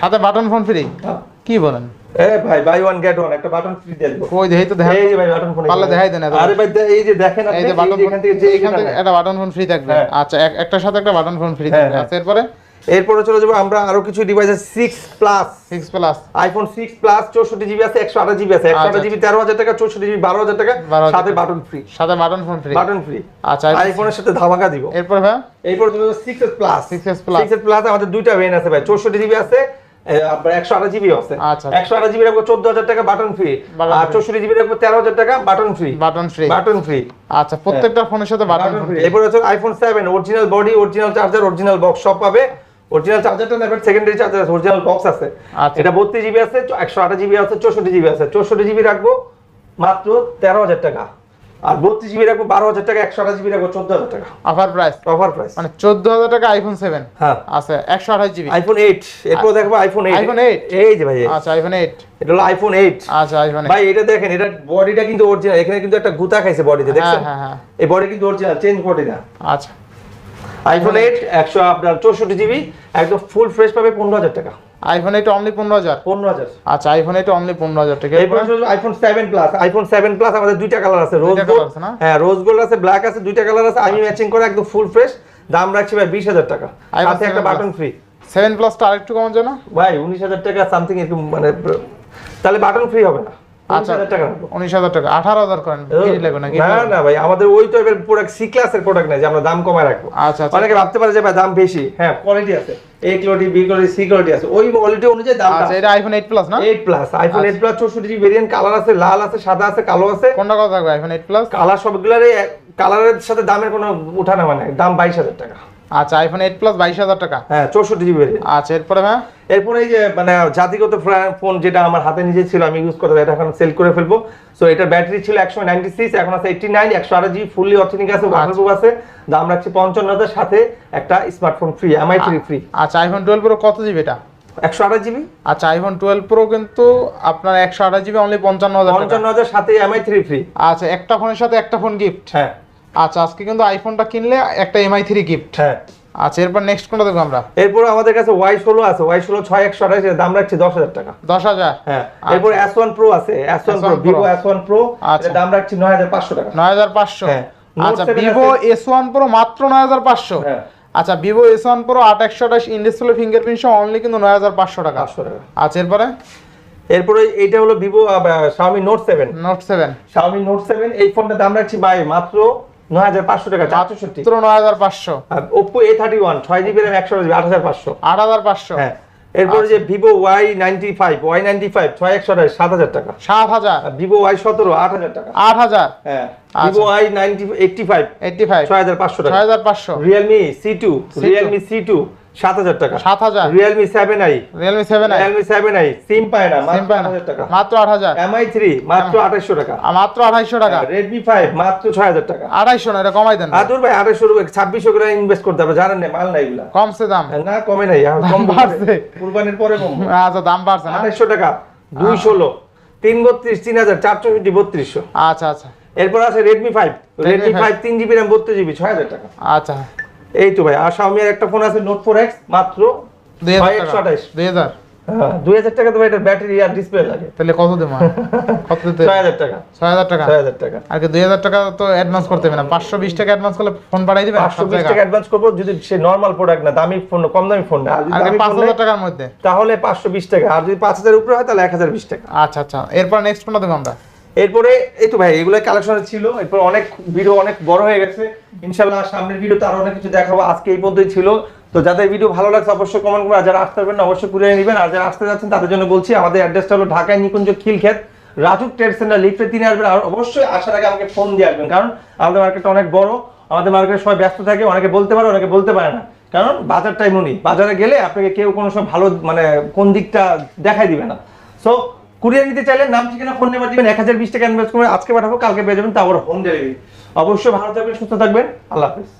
Speaker 2: সাথে বাটন ফোন ফ্রি কি বলেন?
Speaker 1: এ ভাই বাই ওয়ান গেট ওয়ান একটা বাটন ফ্রি দিয়ে দিব।
Speaker 2: কই দেখি তো দেখা
Speaker 1: এই যে ভাই বাটন ফোন
Speaker 2: পারলে দেখাই দেন
Speaker 1: আরে ভাই এই যে দেখেন আপনি
Speaker 2: এই যে বাটন
Speaker 1: এখান থেকে যে
Speaker 2: এখান থেকে একটা বাটন ফোন ফ্রি থাকবে। আচ্ছা একটার সাথে একটা বাটন ফোন ফ্রি থাকবে। আচ্ছা এরপরে?
Speaker 1: এরপরে চলে যাব আমরা আরও কিছু ডিভাইস আছে six plus
Speaker 2: six plus
Speaker 1: iPhone six plus চৌষট্টি জিবি আছে একশো আঠাশ জিবি আছে। একশো
Speaker 2: আচ্ছা,
Speaker 1: আঠাশ জিবি তেরো হাজার টাকা চৌষট্টি জিবি বারো হাজার টাকা সাথে বাটন ফ্রি
Speaker 2: সাথে button phone free
Speaker 1: button free
Speaker 2: আচ্ছা
Speaker 1: আইফোনের সাথে ধামাকা দিব।
Speaker 2: এরপর ভাই?
Speaker 1: এরপর চলে যাব six plus
Speaker 2: 6s
Speaker 1: six plus আমাদের দুইটা ভেন আছে ভাই। চৌষট্টি জিবি আছে একশো আঠাশ জিবি আছে।
Speaker 2: আচ্ছা।
Speaker 1: একশো আঠাশ জিবি রাখব চোদ্দ হাজার টাকা বাটন ফ্রি
Speaker 2: Button
Speaker 1: আর চৌষট্টি জিবি রাখব তেরো হাজার টাকা button free
Speaker 2: button free
Speaker 1: button free
Speaker 2: আচ্ছা প্রত্যেকটা ফোনের সাথে বাটন
Speaker 1: ফ্রি এরপর হচ্ছে iPhone seven original body original charger original box সব পাবে। অরিজিনাল চার্জারটা নেবেন সেকেন্ডারি চার্জার আছে অরিজিনাল বক্স আছে।
Speaker 2: আচ্ছা।
Speaker 1: এটা বত্রিশ জিবি আছে একশো আঠাশ জিবি আছে চৌষট্টি জিবি আছে। চৌষট্টি জিবি রাখব মাত্র তেরো হাজার টাকা। আর বত্রিশ জিবি রাখব বারো হাজার টাকা একশো আঠাশ জিবি রাখব চোদ্দ হাজার টাকা।
Speaker 2: অফার প্রাইস
Speaker 1: অফার প্রাইস
Speaker 2: মানে চোদ্দ হাজার টাকা আইফোন সেভেন
Speaker 1: হ্যাঁ।
Speaker 2: আছে একশো আঠাশ জিবি?
Speaker 1: আইফোন এইট এরপর দেখব আইফোন এইট
Speaker 2: আইফোন 8?
Speaker 1: এই যে ভাই
Speaker 2: আচ্ছা আইফোন এইট
Speaker 1: এটা হলো আইফোন এইট
Speaker 2: আচ্ছা আইফোন
Speaker 1: ভাই এটা দেখেন এটা বডিটা কিন্তু অরিজিনাল এখানে কিন্তু একটা গুতা খাইছে বডিতে
Speaker 2: হ্যাঁ
Speaker 1: দেখছেন?
Speaker 2: হ্যাঁ হ্যাঁ।
Speaker 1: এই বডি কিন্তু অরিজিনাল চেঞ্জ বডি না।
Speaker 2: আচ্ছা।
Speaker 1: আইফোন এইট একশো আপনার চৌষট্টি জিবি একদম ফুল ফ্রেশ পাবে পনেরো হাজার টাকা।
Speaker 2: আইফোন এইট অনলি পনেরো হাজার?
Speaker 1: পনেরো হাজার।
Speaker 2: আচ্ছা আইফোন এইট অনলি পনেরো হাজার টাকা।
Speaker 1: এরপর iPhone seven plus iPhone seven plus আমাদের দুইটা কালার আছে রোজ গোল্ড? হ্যাঁ রোজ গোল্ড আছে ব্ল্যাক আছে দুইটা কালার আছে আমি ম্যাচিং করে একদম ফুল ফ্রেশ দাম রাখছি ভাই বিশ হাজার টাকা। সাথে একটা বাটন ফ্রি
Speaker 2: সেভেন প্লাসটা আরেকটু কমার জন্য?
Speaker 1: ভাই উনিশ হাজার টাকা সামথিং এরকম মানে তাহলে বাটন ফ্রি হবে না।
Speaker 2: আচ্ছা
Speaker 1: টাকা
Speaker 2: উনিশ হাজার টাকা। আঠারো হাজার করেন কি লাগবে নাকি?
Speaker 1: না না ভাই আমাদের ওই টাইপের প্রোডাক্ট সি ক্লাসের প্রোডাক্ট নাই যে আমরা দাম কমায় রাখব।
Speaker 2: আচ্ছা আচ্ছা।
Speaker 1: অনেকে ভাবতে পারে যে ভাই দাম বেশি। হ্যাঁ কোয়ালিটি আছে। A quality B quality C quality আছে। ওই কোয়ালিটি অনুযায়ী দাম
Speaker 2: আচ্ছা এটা আইফোন প্লাস না?
Speaker 1: প্লাস আইফোন প্লাস চৌষট্টি জিবি ভেরিয়েন্ট কালার আছে লাল আছে সাদা আছে কালো আছে।
Speaker 2: কোনটা কত থাকবে আইফোন প্লাস
Speaker 1: কালার কালারের সাথে দামের কোনো উঠানামা মানে দাম বাইশ হাজার টাকা।
Speaker 2: আচ্ছা আইফোন এইট প্লাস বাইশ হাজার টাকা।
Speaker 1: হ্যাঁ চৌষট্টি জিবি
Speaker 2: আচ্ছা এরপরে ভাই
Speaker 1: এরপরে এই যে মানে জাতিগত ফোন যেটা আমার হাতে নিজে ছিল আমি ইউজ করতে এটা এখন সেল করে ফেলব। সো এটার ব্যাটারি ছিল একশো নাইনটি সিক্স এখন আছে এইটটি নাইন একশো আট জিবি ফুললি অথেনিক আছে ওয়াটারপ্রুফ আছে। দাম রাখছি পঞ্চান্ন হাজার সাথে একটা smartphone free Mi three free
Speaker 2: আচ্ছা আইফোন টুয়েলভ প্রো কত জিবি এটা?
Speaker 1: একশো আট জিবি
Speaker 2: আচ্ছা আইফোন টুয়েলভ প্রো কিন্তু আপনার একশো আঠাশ জিবি অনলি পঞ্চান্ন হাজার টাকা।
Speaker 1: পঞ্চান্ন হাজার সাথে এমআই থ্রি ফ্রি
Speaker 2: আচ্ছা একটা ফোনের সাথে একটা ফোন গিফট
Speaker 1: হ্যাঁ।
Speaker 2: আচ্ছা আজকে কিন্তু আইফোনটা কিনলে একটা এমআই থ্রি গিফট
Speaker 1: হ্যাঁ।
Speaker 2: আচ্ছা এরপর নেক্সট কোনটা দেখব আমরা?
Speaker 1: এরপর আমাদের কাছে ওয়াই ষোলো আছে ওয়াই ষোলো ছয় একশো আঠাশ দাম রাখছি দশ হাজার টাকা।
Speaker 2: দশ হাজার?
Speaker 1: হ্যাঁ এরপর এস ওয়ান প্রো আছে S one Pro Vivo S one Pro
Speaker 2: আচ্ছা।
Speaker 1: দাম রাখছি নয় হাজার পাঁচশো টাকা।
Speaker 2: নয় হাজার পাঁচশো?
Speaker 1: হ্যাঁ।
Speaker 2: আচ্ছা ভিভো এস ওয়ান প্রো মাত্র নয় হাজার পাঁচশো?
Speaker 1: হ্যাঁ।
Speaker 2: আচ্ছা ভিভো এস ওয়ান প্রো আট একশো আঠাশ ইনডিসপ্লে ফিঙ্গারপ্রিন্ট সহ অনলি কিন্তু নয় হাজার পাঁচশো টাকা।
Speaker 1: পাঁচশো টাকা।
Speaker 2: আচ্ছা এরপরে?
Speaker 1: এরপরে এইটা হলো Vivo Xiaomi Note seven
Speaker 2: Note seven
Speaker 1: Xiaomi Note seven এই ফোনটার দাম রাখছি ভাই মাত্র নয় হাজার পাঁচশো টাকা চারশোষট্টি
Speaker 2: মাত্র নয় হাজার পাঁচশো।
Speaker 1: ওপো এ থার্টি ওয়ান ছয় জিবি র্যাম একশো জিবি আট হাজার পাঁচশো।
Speaker 2: আট হাজার পাঁচশো।
Speaker 1: হ্যাঁ। এরপরে যে Vivo Y ninety five Y ninety five ছয় একশো আঠাশ সাত হাজার টাকা।
Speaker 2: সাত হাজার।
Speaker 1: ভিভো ওয়াই সতেরো আট হাজার টাকা।
Speaker 2: আট হাজার।
Speaker 1: হ্যাঁ। Vivo Y ninety eighty five
Speaker 2: eighty five
Speaker 1: ছয় হাজার পাঁচশো
Speaker 2: ছয় হাজার পাঁচশো।
Speaker 1: Realme C two Realme C two সাত হাজার টাকা।
Speaker 2: সাত হাজার।
Speaker 1: Realme seven i
Speaker 2: Realme seven i
Speaker 1: Realme seven i SIM পায় না মাত্র
Speaker 2: পায়
Speaker 1: আট
Speaker 2: না।
Speaker 1: হাজার টাকা।
Speaker 2: মাত্র আট হাজার।
Speaker 1: এমআই থ্রি মাত্র আঠাশশো টাকা।
Speaker 2: মাত্র আঠাইশশো টাকা।
Speaker 1: রেডমি ফাইভ মাত্র ছয় হাজার টাকা।
Speaker 2: আড়াইশো না এটা কমাই দেন
Speaker 1: আদুর ভাই আঠাশশো ছাব্বিশশো করে ইনভেস্ট করতে হবে জানেন না মাল নাই এগুলা।
Speaker 2: কমসে দাম।
Speaker 1: না কমে নাই কম
Speaker 2: বাড়ছে।
Speaker 1: কুরবানির পরে কম
Speaker 2: আচ্ছা দাম বাড়ছে না।
Speaker 1: আঠাশশো টাকা দুই ষোলো তিন বত্রিশ তিন হাজার চারশো ফিফটি বত্রিশশো।
Speaker 2: আচ্ছা আচ্ছা।
Speaker 1: এরপর আছে রেডমি ফাইভ রেডমি
Speaker 2: 5
Speaker 1: ফাইভ তিন জিবি র্যাম বত্রিশ জিবি ছয় হাজার টাকা।
Speaker 2: আচ্ছা।
Speaker 1: এই তো ভাই আর Xiaomi একটা ফোন আছে নোট ফোর এক্স মাত্র
Speaker 2: দুই
Speaker 1: ছয়
Speaker 2: হাজার
Speaker 1: একশো আঠাশ।
Speaker 2: দুই হাজার।
Speaker 1: হ্যাঁ দুই হাজার টাকা তো ভাই ব্যাটারি আর ডিসপ্লে লাগে।
Speaker 2: তাহলে কত দেবো? কত দিতে?
Speaker 1: ছয় হাজার টাকা।
Speaker 2: ছয় হাজার টাকা?
Speaker 1: ছয় হাজার টাকা।
Speaker 2: আর দুই হাজার টাকা তো অ্যাডভান্স করতে হবে না। পাঁচশো বিশ টাকা অ্যাডভান্স করলে ফোন পাঠাই দিবেন
Speaker 1: পাঁচশো
Speaker 2: সব
Speaker 1: বিশ টাকা অ্যাডভান্স করব যদি সে নর্মাল প্রোডাক্ট না দামি ফোন কম দামি ফোন না
Speaker 2: পাঁচ হাজার টাকার মধ্যে?
Speaker 1: তাহলে পাঁচশো বিশ টাকা। আর যদি পাঁচ হাজার উপরে হয় তাহলে এক হাজার বিশ টাকা।
Speaker 2: আচ্ছা আচ্ছা। এরপর নেক্সট কোনটা দেবো আমরা।
Speaker 1: এরপরে, এই তো ভাই, এগুলো কালেকশন ছিল। এরপর অনেক ভিডিও অনেক বড় হয়ে গেছে। ইনশাল্লাহ সামনের ভিডিওতে আরও অনেক কিছু দেখাবো। আজকে এই পর্যন্তই ছিল। তো যাদের ভিডিও ভালো লাগছে, অবশ্যই কমেন্ট আর যারা আসতে পারবেন অবশ্যই ঘুরে নেবেন। আর যারা আসতে যাচ্ছেন, তাদের জন্য বলছি, আমাদের অ্যাড্রেসটা হলো ঢাকায় নিকুঞ্জ খিলক্ষেত, রাজুক ট্রেড সেন্টার, লিফটে তিনি আসবেন। আর অবশ্যই আসার আগে আমাকে ফোন দিয়ে আসবেন, কারণ আমাদের মার্কেটটা অনেক বড়। আমাদের মার্কেটে সবাই ব্যস্ত থাকে, অনেকে বলতে পারে, অনেকে বলতে পারে না। কারণ বাজারটাই এমনই বাজারে গেলে আপনাকে কেউ কোনো সব ভালো মানে কোন দিকটা দেখাই দিবে না। সো কুরিয়ার নিতে চাইলে নাম, ঠিকানা, ফোন নাম্বার দিবেন। এক হাজার বিশ টাকা ইনভেস্ট করবেন আজকে পাঠাবো, কালকে পেয়ে যাবেন তারপর হোম ডেলিভারি অবশ্যই ভালো থাকবেন, সুস্থ থাকবেন। আল্লাহ হাফিজ।